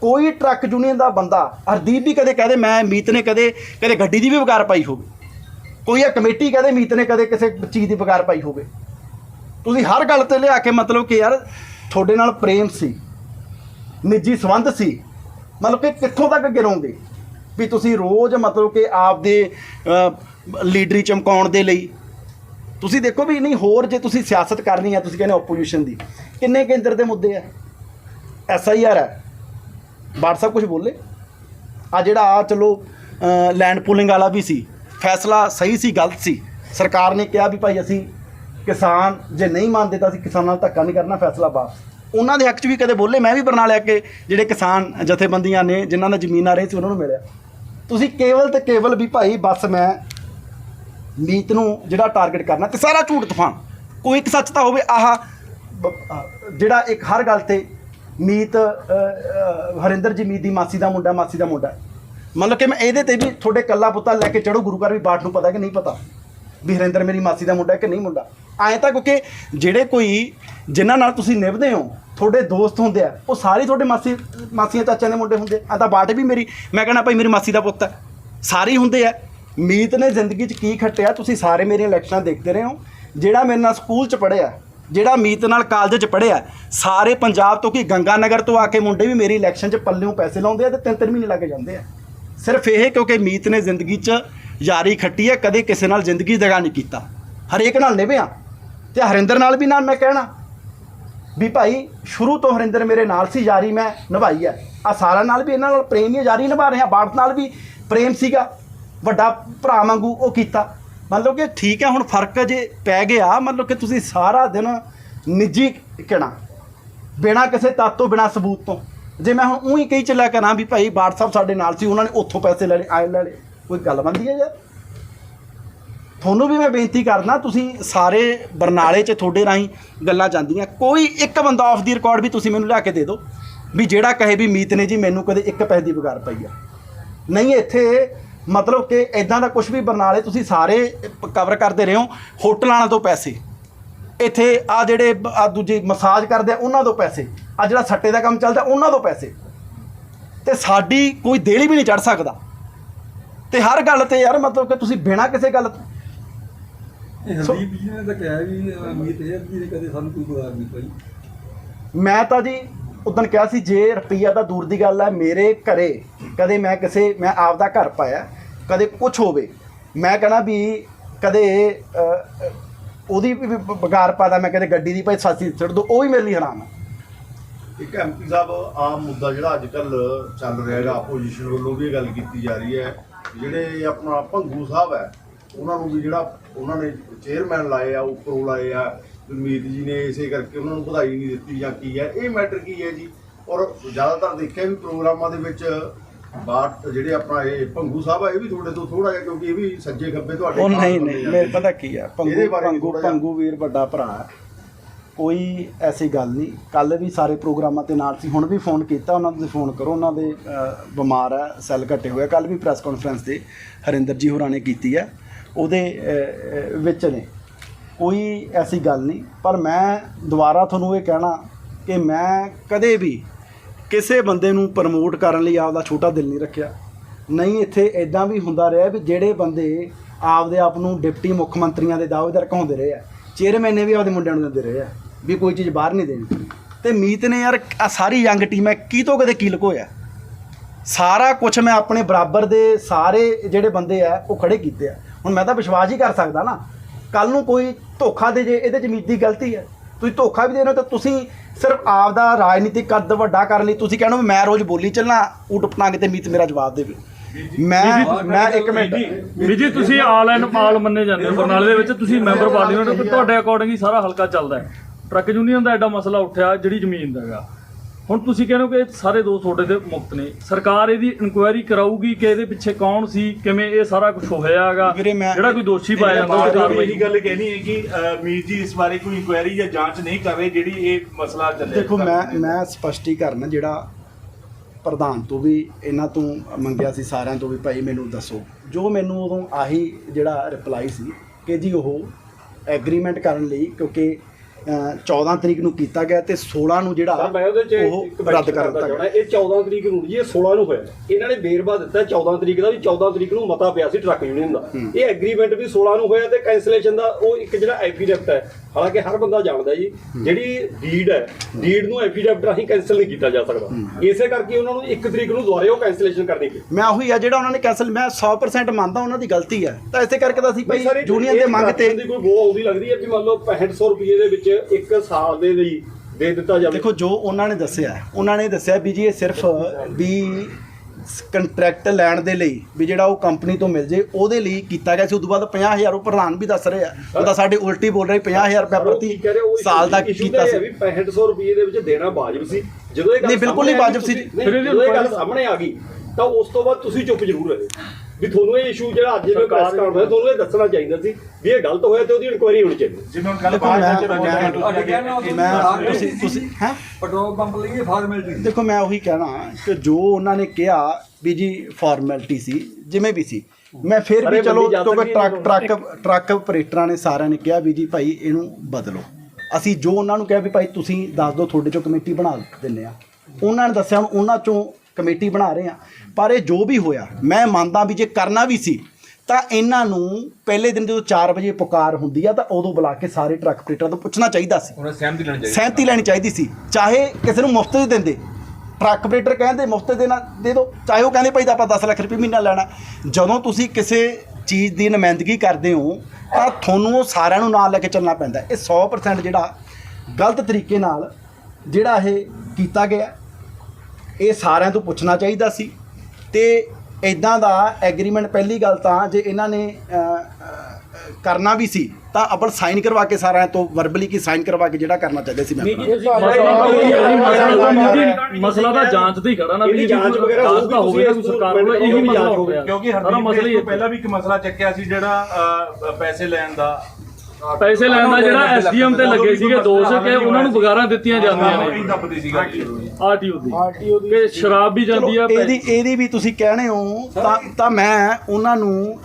ਕੋਈ ਟਰੱਕ ਯੂਨੀਅਨ ਦਾ ਬੰਦਾ, ਹਰਦੀਪ ਵੀ ਕਦੇ ਕਹਦੇ ਮੈਂ ਮੀਤ ਨੇ ਕਦੇ ਕਦੇ ਗੱਡੀ ਦੀ ਵੀ ਵਿਗਾਰ ਪਾਈ ਹੋਵੇ। ਕੋਈ ਇਹ ਕਮੇਟੀ ਕਹਦੇ ਮੀਤ ਨੇ ਕਦੇ ਕਿਸੇ ਚੀਜ਼ ਦੀ ਵਿਗਾਰ ਪਾਈ ਹੋਵੇ। ਤੁਸੀਂ ਹਰ ਗੱਲ ਤੇ ਲਿਆ ਕੇ ਮਤਲਬ ਕਿ ਯਾਰ ਤੁਹਾਡੇ ਨਾਲ ਪ੍ਰੇਮ ਸੀ, ਨਿੱਜੀ ਸੰਬੰਧ ਸੀ ਮਤਲਬ ਕਿ ਕਿੱਥੋਂ ਤੱਕ ਗਿਰੋਗੇ ਵੀ ਤੁਸੀਂ ਰੋਜ਼ ਮਤਲਬ ਕਿ ਆਪਦੇ ਲੀਡਰੀ ਚਮਕਾਉਣ ਦੇ ਲਈ। ਤੁਸੀਂ ਦੇਖੋ ਵੀ ਨਹੀਂ, ਹੋਰ ਜੇ ਤੁਸੀਂ ਸਿਆਸਤ ਕਰਨੀ ਹੈ, ਤੁਸੀਂ ਕਹਿੰਦੇ ਆਪੋਜੀਸ਼ਨ ਦੀ। ਕਿੰਨੇ ਕੇਂਦਰ ਦੇ ਮੁੱਦੇ ਆ? ਐਸ ਆਈ ਆਰ ਹੈ। WhatsApp ਕੁਝ ਬੋਲੇ? ਆ ਜਿਹੜਾ ਆ ਚਲੋ ਲੈਂਡ ਪੂਲਿੰਗ ਵਾਲਾ ਵੀ ਸੀ। ਫੈਸਲਾ ਸਹੀ ਸੀ, ਗਲਤ ਸੀ। ਸਰਕਾਰ ਨੇ ਕਿਹਾ ਵੀ ਭਾਈ ਅਸੀਂ ਕਿਸਾਨ ਜੇ ਨਹੀਂ ਮੰਨਦੇ ਤਾਂ ਅਸੀਂ ਕਿਸਾਨਾਂ ਨਾਲ ਧੱਕਾ ਨਹੀਂ ਕਰਨਾ, ਫੈਸਲਾ ਵਾਪਸ ਉਹਨਾਂ ਦੇ ਹੱਕ 'ਚ ਵੀ ਕਦੇ ਬੋਲੇ, ਮੈਂ ਵੀ ਬਰਨਾਲੇ ਆ ਕੇ ਜਿਹੜੇ ਕਿਸਾਨ ਜਥੇਬੰਦੀਆਂ ਨੇ, ਜਿਨ੍ਹਾਂ ਦਾ ਜ਼ਮੀਨਾਂ ਆ ਰਹੀ ਸੀ, ਉਹਨਾਂ ਨੂੰ ਮਿਲਿਆ। ਤੁਸੀਂ ਕੇਵਲ ਤੇ ਕੇਵਲ ਵੀ ਭਾਈ ਬਸ ਮੈਂ ਮੀਤ ਨੂੰ ਜਿਹੜਾ ਟਾਰਗੇਟ ਕਰਨਾ, ਤੇ ਸਾਰਾ ਝੂਠ ਤੂਫਾਨ। ਕੋਈ ਇੱਕ ਸੱਚ ਤਾਂ ਹੋਵੇ, ਆਹ ਜਿਹੜਾ ਇੱਕ ਹਰ ਗੱਲ ਤੇ ਮੀਤ ਹਰਿੰਦਰ ਜੀ ਮੀਤ ਦੀ ਮਾਸੀ ਦਾ ਮੁੰਡਾ, ਮਾਸੀ ਦਾ ਮੁੰਡਾ। ਮਤਲਬ ਕਿ ਮੈਂ ਇਹਦੇ ਤੇ ਵੀ ਤੁਹਾਡੇ ਕੱਲਾ ਪੁੱਤਾ ਲੈ ਕੇ ਚੜੋ ਗੁਰੂ ਘਰ ਵੀ ਬਾਟ ਨੂੰ ਪਤਾ ਕਿ ਨਹੀਂ ਪਤਾ ਵੀ ਹਰਿੰਦਰ ਮੇਰੀ ਮਾਸੀ ਦਾ ਮੁੰਡਾ ਕਿ ਨਹੀਂ ਮੁੰਡਾ। ਐਂ ਤਾਂ ਕਿਉਂਕਿ ਜਿਹੜੇ ਕੋਈ, ਜਿਨ੍ਹਾਂ ਨਾਲ ਤੁਸੀਂ ਨਿਭਦੇ ਹੋ ਤੁਹਾਡੇ ਦੋਸਤ ਹੁੰਦੇ ਆ, ਉਹ ਸਾਰੇ ਤੁਹਾਡੇ ਮਾਸੀ, ਮਾਸੀਆਂ ਚਾਚਿਆਂ ਦੇ ਮੁੰਡੇ ਹੁੰਦੇ ਆ। ਤਾਂ ਬਾਟ ਵੀ ਮੇਰੀ, ਮੈਂ ਕਹਿੰਦਾ ਭਾਈ ਮੇਰੀ ਮਾਸੀ ਦਾ ਪੁੱਤ ਹੈ। ਸਾਰੇ ਹੀ ਹੁੰਦੇ ਆ। ਮੀਤ ਨੇ ਜ਼ਿੰਦਗੀ 'ਚ ਕੀ ਖੱਟਿਆ, ਤੁਸੀਂ ਸਾਰੇ ਮੇਰੀਆਂ ਇਲੈਕਸ਼ਨਾਂ ਦੇਖਦੇ ਰਹੇ ਹੋ। ਜਿਹੜਾ ਮੇਰੇ ਨਾਲ ਸਕੂਲ 'ਚ ਪੜ੍ਹਿਆ, ਜਿਹੜਾ ਮੀਤ ਨਾਲ ਕਾਲਜ 'ਚ ਪੜ੍ਹਿਆ, ਸਾਰੇ ਪੰਜਾਬ ਤੋਂ ਕੀ ਗੰਗਾ ਨਗਰ ਤੋਂ ਆ ਕੇ ਮੁੰਡੇ ਵੀ ਮੇਰੀ ਇਲੈਕਸ਼ਨ 'ਚ ਪੱਲਿਓਂ ਪੈਸੇ ਲਾਉਂਦੇ ਆ ਤੇ ਤਿੰਨ ਤਿੰਨ ਮਹੀਨੇ ਲੱਗ ਜਾਂਦੇ ਆ। ਸਿਰਫ ਇਹ ਕਿਉਂਕਿ ਮੀਤ ਨੇ ਜ਼ਿੰਦਗੀ 'ਚ ਯਾਰੀ ਖੱਟੀ ਹੈ, ਕਦੇ ਕਿਸੇ ਨਾਲ ਜ਼ਿੰਦਗੀ ਦਗਾ ਨਹੀਂ ਕੀਤਾ। ਹਰੇਕ ਨਾਲ ਨਿਭਿਆ। ਤੇ ਹਰਿੰਦਰ ਨਾਲ ਵੀ ਨਾਲ ਮੈਂ ਕਹਿਣਾ। ਵੀ ਭਾਈ, ਸ਼ੁਰੂ ਤੋਂ ਹਰਿੰਦਰ ਮੇਰੇ ਨਾਲ ਸੀ, ਯਾਰੀ ਮੈਂ ਨਿਭਾਈ ਹੈ। ਆ ਸਾਰਿਆਂ ਨਾਲ ਵੀ ਇਹਨਾਂ ਨਾਲ ਪ੍ਰੇਮ ਹੀ ਯਾਰੀ ਨਿਭਾ ਰਿਹਾ ਬਾਟ ਨਾਲ ਵੀ ਪ੍ਰੇਮ ਸੀਗਾ। ਵੱਡਾ ਭਰਾ ਵਾਂਗੂ ਉਹ ਕੀਤਾ। ਮੰਨ ਲਓ ਕਿ ਠੀਕ ਹੈ, ਹੁਣ ਫ਼ਰਕ ਜੇ ਪੈ ਗਿਆ, ਮਤਲਬ ਕਿ ਤੁਸੀਂ ਸਾਰਾ ਦਿਨ ਨਿੱਜੀ ਕਹਿਣਾ, ਬਿਨਾ ਕਿਸੇ ਤੱਤ ਤੋਂ, ਬਿਨਾ ਸਬੂਤ ਤੋਂ। ਜੇ ਮੈਂ ਹੁਣ ਉਹੀ ਕਹੀ ਚੱਲਿਆ ਕਰਾਂ ਵੀ ਭਾਈ ਬਾਟ ਸਾਹਿਬ ਸਾਡੇ ਨਾਲ ਸੀ, ਉਹਨਾਂ ਨੇ ਉੱਥੋਂ ਪੈਸੇ ਲੈ ਲਏ, ਆਏ ਲੈ ਲਏ। ਕੋਈ ਗੱਲ ਬੰਦੀ ਹੈ ਯਾਰ? ਤੁਹਾਨੂੰ ਵੀ ਮੈਂ ਬੇਨਤੀ ਕਰਦਾ, ਤੁਸੀਂ ਸਾਰੇ ਬਰਨਾਲੇ 'ਚ ਤੁਹਾਡੇ ਰਾਹੀਂ ਗੱਲਾਂ ਜਾਂਦੀਆਂ। ਕੋਈ ਇੱਕ ਬੰਦਾ ਆਫ ਦੀ ਰਿਕਾਰਡ ਵੀ ਤੁਸੀਂ ਮੈਨੂੰ ਲਿਆ ਕੇ ਦੇ ਦਿਓ, ਵੀ ਜਿਹੜਾ ਕਹੇ ਵੀ ਮੀਤ ਨੇ ਜੀ, ਮੈਨੂੰ ਕਦੇ ਇੱਕ ਪੈਸੇ ਦੀ ਵਿਗਾੜ ਪਈ ਆ। ਨਹੀਂ, ਇੱਥੇ ਮਤਲਬ ਕਿ ਇਦਾਂ ਦਾ ਕੁਝ ਵੀ ਬਰਨਾਲੇ ਤੁਸੀਂ ਸਾਰੇ ਕਵਰ ਕਰਦੇ ਰਹੇ ਹੋ, ਹੋਟਲਾਂ ਤੋਂ ਪੈਸੇ। ਇੱਥੇ ਆ ਜਿਹੜੇ ਆ ਦੂਜੇ ਮਸਾਜ ਕਰਦੇ ਆ, ਉਹਨਾਂ ਤੋਂ ਪੈਸੇ। ਆ ਜਿਹੜਾ ਸੱਟੇ ਦਾ ਕੰਮ ਚੱਲਦਾ, ਉਹਨਾਂ ਤੋਂ ਪੈਸੇ। ਤੇ ਸਾਡੀ ਕੋਈ ਦੇਲੀ ਵੀ ਨਹੀਂ ਚੜ ਸਕਦਾ। ਤੇ ਹਰ ਗੱਲ ਤੇ ਯਾਰ ਮਤਲਬ ਕਿ ਤੁਸੀਂ ਬਿਨਾਂ ਕਿਸੇ ਗੱਲ ਹਰਦੀਪ ਜੀ ਨੇ ਤਾਂ ਕਿਹਾ ਵੀ ਅਮੀਤ ਹੈ ਜੀ ਨੇ ਕਦੇ ਸਾਨੂੰ ਕੋਈ ਗੁਜ਼ਾਰ ਨਹੀਂ ਪਾਈ ਮੈਂ ਤਾਂ ਜੀ ਉਦੋਂ ਕਿਹਾ ਸੀ ਜੇ ਰੁਪਈਆ ਤਾਂ ਦੂਰ ਦੀ ਗੱਲ ਹੈ ਮੇਰੇ ਘਰੇ ਕਦੇ ਮੈਂ ਕਿਸੇ ਮੈਂ ਆਪਦਾ ਘਰ ਪਾਇਆ ਕਦੇ ਕੁਝ ਹੋਵੇ। ਮੈਂ ਕਹਣਾ ਵੀ ਕਦੇ ਉਹਦੀ ਵੀ ਬਗਾਰ ਪਾਦਾ ਮੈਂ ਕਦੇ ਗੱਡੀ ਦੀ ਭਾਈ ਸਾਸੀ ਛੱਡ ਦੋ ਉਹ ਵੀ ਮੇਰੇ ਲਈ ਹਰਾਮ ਹੈ। ਇੱਕ ਐਮਪੀ ਸਾਹਿਬ ਆਮ ਮੁੱਦਾ ਜਿਹੜਾ ਅੱਜ ਕੱਲ ਚੱਲ ਰਿਹਾ ਹੈਗਾ ਆਪੋਜੀਸ਼ਨ ਵੱਲੋਂ ਵੀ ਇਹ ਗੱਲ ਕੀਤੀ ਜਾ ਰਹੀ ਹੈ ਜਿਹੜੇ ਆਪਣਾ ਭੰਗੂ ਸਾਹਿਬ ਹੈ ਉਹਨਾਂ ਨੂੰ ਵੀ ਜਿਹੜਾ ਉਹਨਾਂ ਨੇ ਚੇਅਰਮੈਨ ਲਾਏ ਆ ਉੱਪਰੋਂ ਲਾਏ ਆ ਗੁਰਮੀਤ ਜੀ ਨੇ ਇਸੇ ਕਰਕੇ ਉਹਨਾਂ ਨੂੰ ਵਧਾਈ ਨਹੀਂ ਦਿੱਤੀ ਜਾਂ ਕੀ ਹੈ ਇਹ ਮੈਟਰ ਕੀ ਹੈ ਜੀ? ਔਰ ਜ਼ਿਆਦਾਤਰ ਦੇਖਿਆ ਵੀ ਪ੍ਰੋਗਰਾਮਾਂ ਦੇ ਵਿੱਚ ਬਾਤ ਜਿਹੜੇ ਆਪਣਾ ਇਹ ਭੰਗੂ ਸਾਹਿਬ ਆ ਇਹ ਵੀ ਤੁਹਾਡੇ ਤੋਂ ਥੋੜਾ ਜਿਹਾ ਕਿਉਂਕਿ ਇਹ ਵੀ ਸੱਜੇ ਖੱਬੇ ਤੁਹਾਡੇ ਉਹ ਨਹੀਂ ਨਹੀਂ ਮੇਰੇ ਪਤਾ ਕੀ ਇਹਦੇ ਪੰਗੂ ਪੰਗੂ ਪੰਗੂ ਵੀਰ ਵੱਡਾ ਭਰਾ ਹੈ ਕੋਈ ਐਸੀ ਗੱਲ ਨਹੀਂ ਕੱਲ ਵੀ ਸਾਰੇ ਪ੍ਰੋਗਰਾਮਾਂ ਤੇ ਨਾਲ ਸੀ ਹੁਣ ਵੀ ਫੋਨ ਕੀਤਾ ਉਹਨਾਂ ਨੂੰ ਫੋਨ ਕਰੋ ਉਹਨਾਂ ਦੇ ਬਿਮਾਰ ਹੈ ਸੈੱਲ ਘਟੇ ਹੋਏ ਕੱਲ ਵੀ ਪ੍ਰੈਸ ਕਾਨਫਰੰਸ ਤੇ ਹਰਿੰਦਰ ਜੀ ਹੋਰਾਂ ਨੇ ਕੀਤੀ ਹੈ ਉਹਦੇ ਵਿੱਚ ਨੇ। ਕੋਈ ਐਸੀ ਗੱਲ ਨਹੀਂ। ਪਰ ਮੈਂ ਦੁਬਾਰਾ ਤੁਹਾਨੂੰ ਇਹ ਕਹਿਣਾ ਕਿ ਮੈਂ ਕਦੇ ਵੀ ਕਿਸੇ ਬੰਦੇ ਨੂੰ ਪ੍ਰਮੋਟ ਕਰਨ ਲਈ ਆਪਦਾ ਛੋਟਾ ਦਿਲ ਨਹੀਂ ਰੱਖਿਆ। ਨਹੀਂ, ਇੱਥੇ ਇਦਾਂ ਵੀ ਹੁੰਦਾ ਰਿਹਾ ਵੀ ਜਿਹੜੇ ਬੰਦੇ ਆਪਦੇ ਆਪ ਨੂੰ ਡਿਪਟੀ ਮੁੱਖ ਮੰਤਰੀਆਂ ਦੇ ਦਾਅਵੇਦਾਰ ਕਹਾਉਂਦੇ ਰਹੇ ਆ, ਚੇਅਰਮੈਨ ਨੇ ਵੀ ਆਪਦੇ ਮੁੰਡਿਆਂ ਨੂੰ ਦਿੰਦੇ ਰਹੇ ਆ ਵੀ ਕੋਈ ਚੀਜ਼ ਬਾਹਰ ਨਹੀਂ ਦੇਣੀ। ਤੇ ਮੀਤ ਨੇ ਯਾਰ, ਆ ਸਾਰੀ ਯੰਗ ਟੀਮ ਹੈ, ਕੀ ਤੋਂ ਕਦੇ ਕੀ ਲਕੋਇਆ? ਸਾਰਾ ਕੁਝ ਮੈਂ ਆਪਣੇ ਬਰਾਬਰ ਦੇ ਸਾਰੇ ਜਿਹੜੇ ਬੰਦੇ ਆ, ਉਹ ਖੜੇ ਕੀਤੇ ਆ। ਹੁਣ ਮੈਂ ਤਾਂ ਵਿਸ਼ਵਾਸ ਹੀ ਕਰ ਸਕਦਾ ਨਾ। ਕੱਲ ਨੂੰ ਕੋਈ ਧੋਖਾ ਦੇ ਜੇ ਇਹਦੇ ਚ ਦੀ ਗਲਤੀ ਹੈ। ਤੁਸੀਂ ਧੋਖਾ ਵੀ ਦੇ ਰਹੇ ਹੋ ਤਾਂ ਤੁਸੀਂ ਸਿਰਫ ਆਪ ਦਾ ਰਾਜਨੀਤਿਕ ਕੱਦ ਵੱਡਾ ਕਰਨ ਲਈ ਤੁਸੀਂ ਕਹਿਣਾ ਵੀ ਮੈਂ ਰੋਜ਼ ਬੋਲੀ ਚੱਲਣਾ ਉਟ ਪਟਾਂਗ ਤੇ ਮੀਤ ਮੇਰਾ ਜਵਾਬ ਦੇਵੇ। ਮੈਂ ਮੈਂ ਇੱਕ ਮਿੰਟ। ਵੀ ਜੀ ਤੁਸੀਂ ਆਲ ਐਂਡ ਪਾਲ ਮੰਨੇ ਜਾਂਦੇ ਹੋ। ਬਰਨਾਲੇ ਦੇ ਵਿੱਚ ਤੁਸੀਂ ਮੈਂਬਰ ਪਾਰਲੀਮੈਂਟ ਤੁਹਾਡੇ ਅਕੋਰਡਿੰਗ ਹੀ ਸਾਰਾ ਹਲਕਾ ਚੱਲਦਾ ਹੈ। ਟਰੱਕ ਯੂਨੀਅਨ ਦਾ ਐਡਾ ਮਸਲਾ ਉੱਠਿਆ ਜਿਹੜੀ ਜ਼ਮੀਨ ਦਾ ਹੈਗਾ। ਹੁਣ ਤੁਸੀਂ ਕਹਿੰਦੇ ਹੋ ਕਿ ਇਹ ਸਾਰੇ ਦੋ ਤੁਹਾਡੇ ਦੇ ਮੁਕਤ ਨੇ। ਸਰਕਾਰ ਇਹਦੀ ਇਨਕੁਆਇਰੀ ਕਰਾਊਗੀ ਕਿ ਇਹਦੇ ਪਿੱਛੇ ਕੌਣ ਸੀ ਕਿਵੇਂ ਇਹ ਸਾਰਾ ਕੁਝ ਹੋਇਆ ਹੈਗਾ ਵੀਰੇ ਮੈਂ- ਜਿਹੜਾ ਕੋਈ ਦੋਸ਼ੀ ਪਾਇਆ ਜਾਂਦਾ ਉਹ ਇਹੀ ਕਾਰਵਾਈ ਗੱਲ ਕਹਿਣੀ ਹੈ ਕਿ ਮੀਰ ਜੀ ਇਸ ਬਾਰੇ ਕੋਈ ਇਨਕੁਆਇਰੀ ਜਾਂ ਜਾਂਚ ਨਹੀਂ ਕਰ ਰਹੇ ਜਿਹੜੀ ਇਹ ਮਸਲਾ ਚੱਲਿਆ ਦੇਖੋ ਮੈਂ ਮੈਂ ਸਪਸ਼ਟੀਕਰਨ ਜਿਹੜਾ ਪ੍ਰਧਾਨ ਤੋਂ ਵੀ ਇਹਨਾਂ ਤੋਂ ਮੰਗਿਆ ਸੀ ਸਾਰਿਆਂ ਤੋਂ ਵੀ ਭਾਈ ਮੈਨੂੰ ਦੱਸੋ। ਜੋ ਮੈਨੂੰ ਉਦੋਂ ਆਹੀ ਜਿਹੜਾ ਰਿਪਲਾਈ ਸੀ ਕਿ ਜੀ ਉਹ ਐਗਰੀਮੈਂਟ ਕਰਨ ਲਈ ਕਿਉਂਕਿ 14 ਤਰੀਕ ਨੂੰ ਕੀਤਾ ਗਿਆ ਤੇ 16 ਨੂੰ ਜਿਹੜਾ ਮੈਂ ਉਹਦੇ ਚ ਉਹ ਇੱਕ ਰੱਦ ਰੱਦ ਕਰ ਦਿੱਤਾ ਜਾਣਾ। ਇਹ 14 ਤਰੀਕ ਨੂੰ ਜੀ ਇਹ 16 ਨੂੰ ਹੋਇਆ। ਇਹਨਾਂ ਨੇ ਬੇਰਬਾ ਦਿੱਤਾ 14 ਤਰੀਕ ਦਾ ਵੀ 14 ਤਰੀਕ ਨੂੰ ਮਤਾ ਪਿਆ ਸੀ ਟਰੱਕ ਯੂਨੀਅਨ ਦਾ। ਇਹ ਐਗਰੀਮੈਂਟ ਵੀ 16 ਨੂੰ ਹੋਇਆ ਤੇ ਕੈਂਸਲੇਸ਼ਨ ਦਾ ਉਹ ਇੱਕ ਜਿਹੜਾ ਐਫੀਡੈਵਿਟ ਹੈ ਹਾਲਾਂਕਿ ਹਰ ਬੰਦਾ ਜਾਣਦਾ ਜੀ ਜਿਹੜੀ ਡੀਡ ਹੈ ਡੀਡ ਨੂੰ ਐਫੀਡੈਵਿਟ ਰਾਹੀਂ ਕੈਂਸਲ ਨਹੀਂ ਕੀਤਾ ਜਾ ਸਕਦਾ। ਇਸੇ ਕਰਕੇ ਉਹਨਾਂ ਨੂੰ 1 ਤਰੀਕ ਨੂੰ ਦੁਬਾਰੇ ਉਹ ਕੈਂਸਲੇਸ਼ਨ ਕਰਨੀ ਪਈ। ਮੈਂ ਉਹੀ ਆ ਜਿਹੜਾ ਉਹਨਾਂ ਨੇ ਕੈਂਸਲ ਮੈਂ 100% ਮੰਨਦਾ ਉਹਨਾਂ ਦੀ ਗਲਤੀ ਹੈ। ਤਾਂ ਇਸੇ ਕਰਕੇ ਤਾਂ ਅਸੀਂ ਭਾਈ ਯੂਨੀਅਨ ਦੇ ਮੰਗ ਤੇ ਦੀ ਕੋਈ ਗੋ ਆਉਂਦੀ ਲੱਗਦੀ ਹੈ ਵੀ ਮੰਨ ਲਓ 6500 ਰੁਪਏ ਦੇ ਵਿੱਚ ਇੱਕ ਸਾਲ ਦੇ ਲਈ ਦੇ ਦਿੱਤਾ ਜਾਵੇ। ਦੇਖੋ ਜੋ ਉਹਨਾਂ ਨੇ ਦੱਸਿਆ ਉਹਨਾਂ ਨੇ ਦੱਸਿਆ ਵੀ ਜੀ ਇਹ ਸਿਰਫ ਵੀ ਕੰਟਰੈਕਟ ਲੈਣ ਦੇ ਲਈ ਵੀ ਜਿਹੜਾ ਉਹ ਕੰਪਨੀ ਤੋਂ ਮਿਲ ਜੇ ਉਹਦੇ ਲਈ ਕੀਤਾ ਗਿਆ ਸੀ। ਉਸ ਤੋਂ ਬਾਅਦ 50000 ਉਹ ਪ੍ਰਧਾਨ ਵੀ ਦੱਸ ਰਹੇ ਆ। ਉਹ ਤਾਂ ਸਾਡੇ ਉਲਟੀ ਬੋਲ ਰਹੇ 50000 ਰੁਪਏ ਪ੍ਰਤੀ ਸਾਲ ਦਾ ਕੀਤਾ ਸੀ। ਵੀ 6500 ਰੁਪਏ ਦੇ ਵਿੱਚ ਦੇਣਾ ਵਾਜਬ ਸੀ। ਜਦੋਂ ਇਹ ਗੱਲ ਨਹੀਂ, ਬਿਲਕੁਲ ਨਹੀਂ ਵਾਜਬ ਸੀ। ਜਦੋਂ ਇਹ ਗੱਲ ਸਾਹਮਣੇ ਆ ਗਈ ਤਾਂ ਉਸ ਤੋਂ ਬਾਅਦ ਤੁਸੀਂ ਚੁੱਪ ਜ਼ਰੂਰ ਰਹੇ। ਵੀ ਤੁਹਾਨੂੰ ਇਹ ਇਸ਼ੂ ਜਿਹੜਾ ਅੱਜ ਜਿਵੇਂ ਪ੍ਰੈਸ ਕਾਨਫਰੰਸ ਤੁਹਾਨੂੰ ਇਹ ਦੱਸਣਾ ਚਾਹੀਦਾ ਸੀ ਵੀ ਇਹ ਗਲਤ ਹੋਇਆ ਤੇ ਉਹਦੀ ਇਨਕੁਆਇਰੀ ਹੋਣੀ ਚਾਹੀਦੀ ਜਿਵੇਂ ਹੁਣ ਕੱਲ ਦੇਖੋ ਬਾਹਰ ਮੈਂ- ਚ ਰੱਖਿਆ ਮੈਂ- ਤੁਸੀਂ ਅੱਗੇ ਮੈਂ ਤੁਸੀਂ ਤੁਸੀਂ ਹੈ ਪੈਟਰੋਲ ਪੰਪ ਲਈ ਇਹ ਫਾਰਮੈਲਿਟੀ ਦੇਖੋ ਮੈਂ ਉਹੀ ਕਹਿਣਾ ਕਿ ਜੋ ਉਹਨਾਂ ਨੇ ਕਿਹਾ ਵੀ ਜੀ ਫਾਰਮੈਲਿਟੀ ਸੀ ਜਿਵੇਂ ਵੀ ਸੀ। ਮੈਂ ਫਿਰ ਵੀ ਚਲੋ ਕਿਉਂਕਿ ਟਰੱਕ ਨੇ ਟਰੱਕ ਟਰੱਕ ਆਪਰੇਟਰਾਂ ਨੇ ਸਾਰਿਆਂ ਨੇ ਕਿਹਾ ਵੀ ਜੀ ਭਾਈ ਇਹਨੂੰ ਬਦਲੋ। ਅਸੀਂ ਜੋ ਉਹਨਾਂ ਨੂੰ ਕਿਹਾ ਵੀ ਭਾਈ ਤੁਸੀਂ ਦੱਸ ਦਿਓ ਤੁਹਾਡੇ ਚੋਂ ਕਮੇਟੀ ਬਣਾ ਦਿੰਨੇ ਆ। ਉਹਨਾਂ ਨੇ ਦੱਸਿਆ ਹੁਣ ਉਹਨਾਂ ਚੋਂ ਕਮੇਟੀ ਬਣਾ ਰਹੇ ਆ ਪਰ ਇਹ ਜੋ ਵੀ ਹੋਇਆ ਮੈਂ ਮੰਨਦਾ ਵੀ ਜੇ ਕਰਨਾ ਵੀ ਸੀ ਤਾਂ ਇਹਨਾਂ ਨੂੰ ਪਹਿਲੇ ਦਿਨ ਜਦੋਂ 4 ਵਜੇ ਪੁਕਾਰ ਹੁੰਦੀ ਆ ਤਾਂ ਉਦੋਂ ਬੁਲਾ ਕੇ ਸਾਰੇ ਟਰੱਕ ਆਪਰੇਟਰਾਂ ਤੋਂ ਪੁੱਛਣਾ ਚਾਹੀਦਾ ਸੀ। ਉਹਨਾਂ ਸਹਿਮਤੀ ਲੈਣੀ ਸਹਿਮਤੀ ਲੈਣੀ ਚਾਹੀਦੀ ਸੀ। ਚਾਹੇ ਕਿਸੇ ਨੂੰ ਮੁਫਤ ਦੇ ਦਿੰਦੇ। ਟਰੱਕ ਆਪਰੇਟਰ ਕਹਿੰਦੇ ਮੁਫਤ ਦੇਣਾ ਦੇ ਦਿਓ ਚਾਹੇ ਉਹ ਕਹਿੰਦੇ ਭਾਈ ਤਾਂ ਆਪਾਂ 10 ਲੱਖ ਰੁਪਏ ਮਹੀਨਾ ਲੈਣਾ। ਜਦੋਂ ਤੁਸੀਂ ਕਿਸੇ ਚੀਜ਼ ਦੀ ਨੁਮਾਇੰਦਗੀ ਕਰਦੇ ਹੋ ਤਾਂ ਤੁਹਾਨੂੰ ਉਹ ਸਾਰਿਆਂ ਨੂੰ ਨਾਲ ਲੈ ਕੇ ਚੱਲਣਾ ਪੈਂਦਾ। ਇਹ 100% ਜਿਹੜਾ ਗਲਤ ਤਰੀਕੇ ਨਾਲ ਜਿਹੜਾ ਇਹ ਕੀਤਾ ਗਿਆ ਇਹ ਸਾਰਿਆਂ ਤੋਂ ਪੁੱਛਣਾ ਚਾਹੀਦਾ ਸੀ। ਤੇ ਇਦਾਂ ਦਾ ਐਗਰੀਮੈਂਟ ਪਹਿਲੀ ਗੱਲ ਤਾਂ ਜੇ ਇਹਨਾਂ ਨੇ ਕਰਨਾ ਵੀ ਸੀ ਤਾਂ ਅਪਲ ਸਾਈਨ ਕਰਵਾ ਕੇ ਸਾਰਿਆਂ ਤੋਂ ਵਰਬਲੀ ਕੀ ਸਾਈਨ ਕਰਵਾ ਕੇ ਜਿਹੜਾ ਕਰਨਾ ਚਾਹੀਦਾ ਸੀ ਮੈਂ ਮਸਲਾ ਤਾਂ ਜਾਂਚ ਤੇ ਹੀ ਖੜਾ ਨਾ ਵੀ ਜਾਂਚ ਵਗੈਰਾ ਤਾਂ ਹੋਵੇ ਨਾ ਸਰਕਾਰ ਕੋਲ ਇਹੀ ਮਸਲਾ ਹੋ ਗਿਆ ਕਿਉਂਕਿ ਹਰਦੀਪ। ਪਹਿਲਾਂ ਵੀ ਇੱਕ ਮਸਲਾ ਚੱਕਿਆ ਸੀ ਜਿਹੜਾ ਪੈਸੇ ਲੈਣ ਦਾ। ਪੈਸੇ ਲੈਣ ਦਾ ਜਿਹੜਾ ਐਸਡੀਐਮ ਤੇ ਲੱਗੇ ਸੀਗੇ ਦੋਸ਼ ਕਿ ਉਹਨਾਂ ਨੂੰ ਬਗਾਰਾਂ ਦਿੱਤੀਆਂ ਜਾਂਦੀਆਂ ਨੇ। ਦੱਬਦੀ ਸੀਗਾ। ਆਰਟੀਓ ਦੀ। ਕਿ ਸ਼ਰਾਬ ਵੀ ਜਾਂਦੀ ਆ ਇਹਦੀ ਇਹਦੀ ਵੀ ਤੁਸੀਂ ਕਹਿਣੇ ਹੋ ਤਾਂ ਤਾਂ ਮੈਂ ਉਹਨਾਂ ਨੂੰ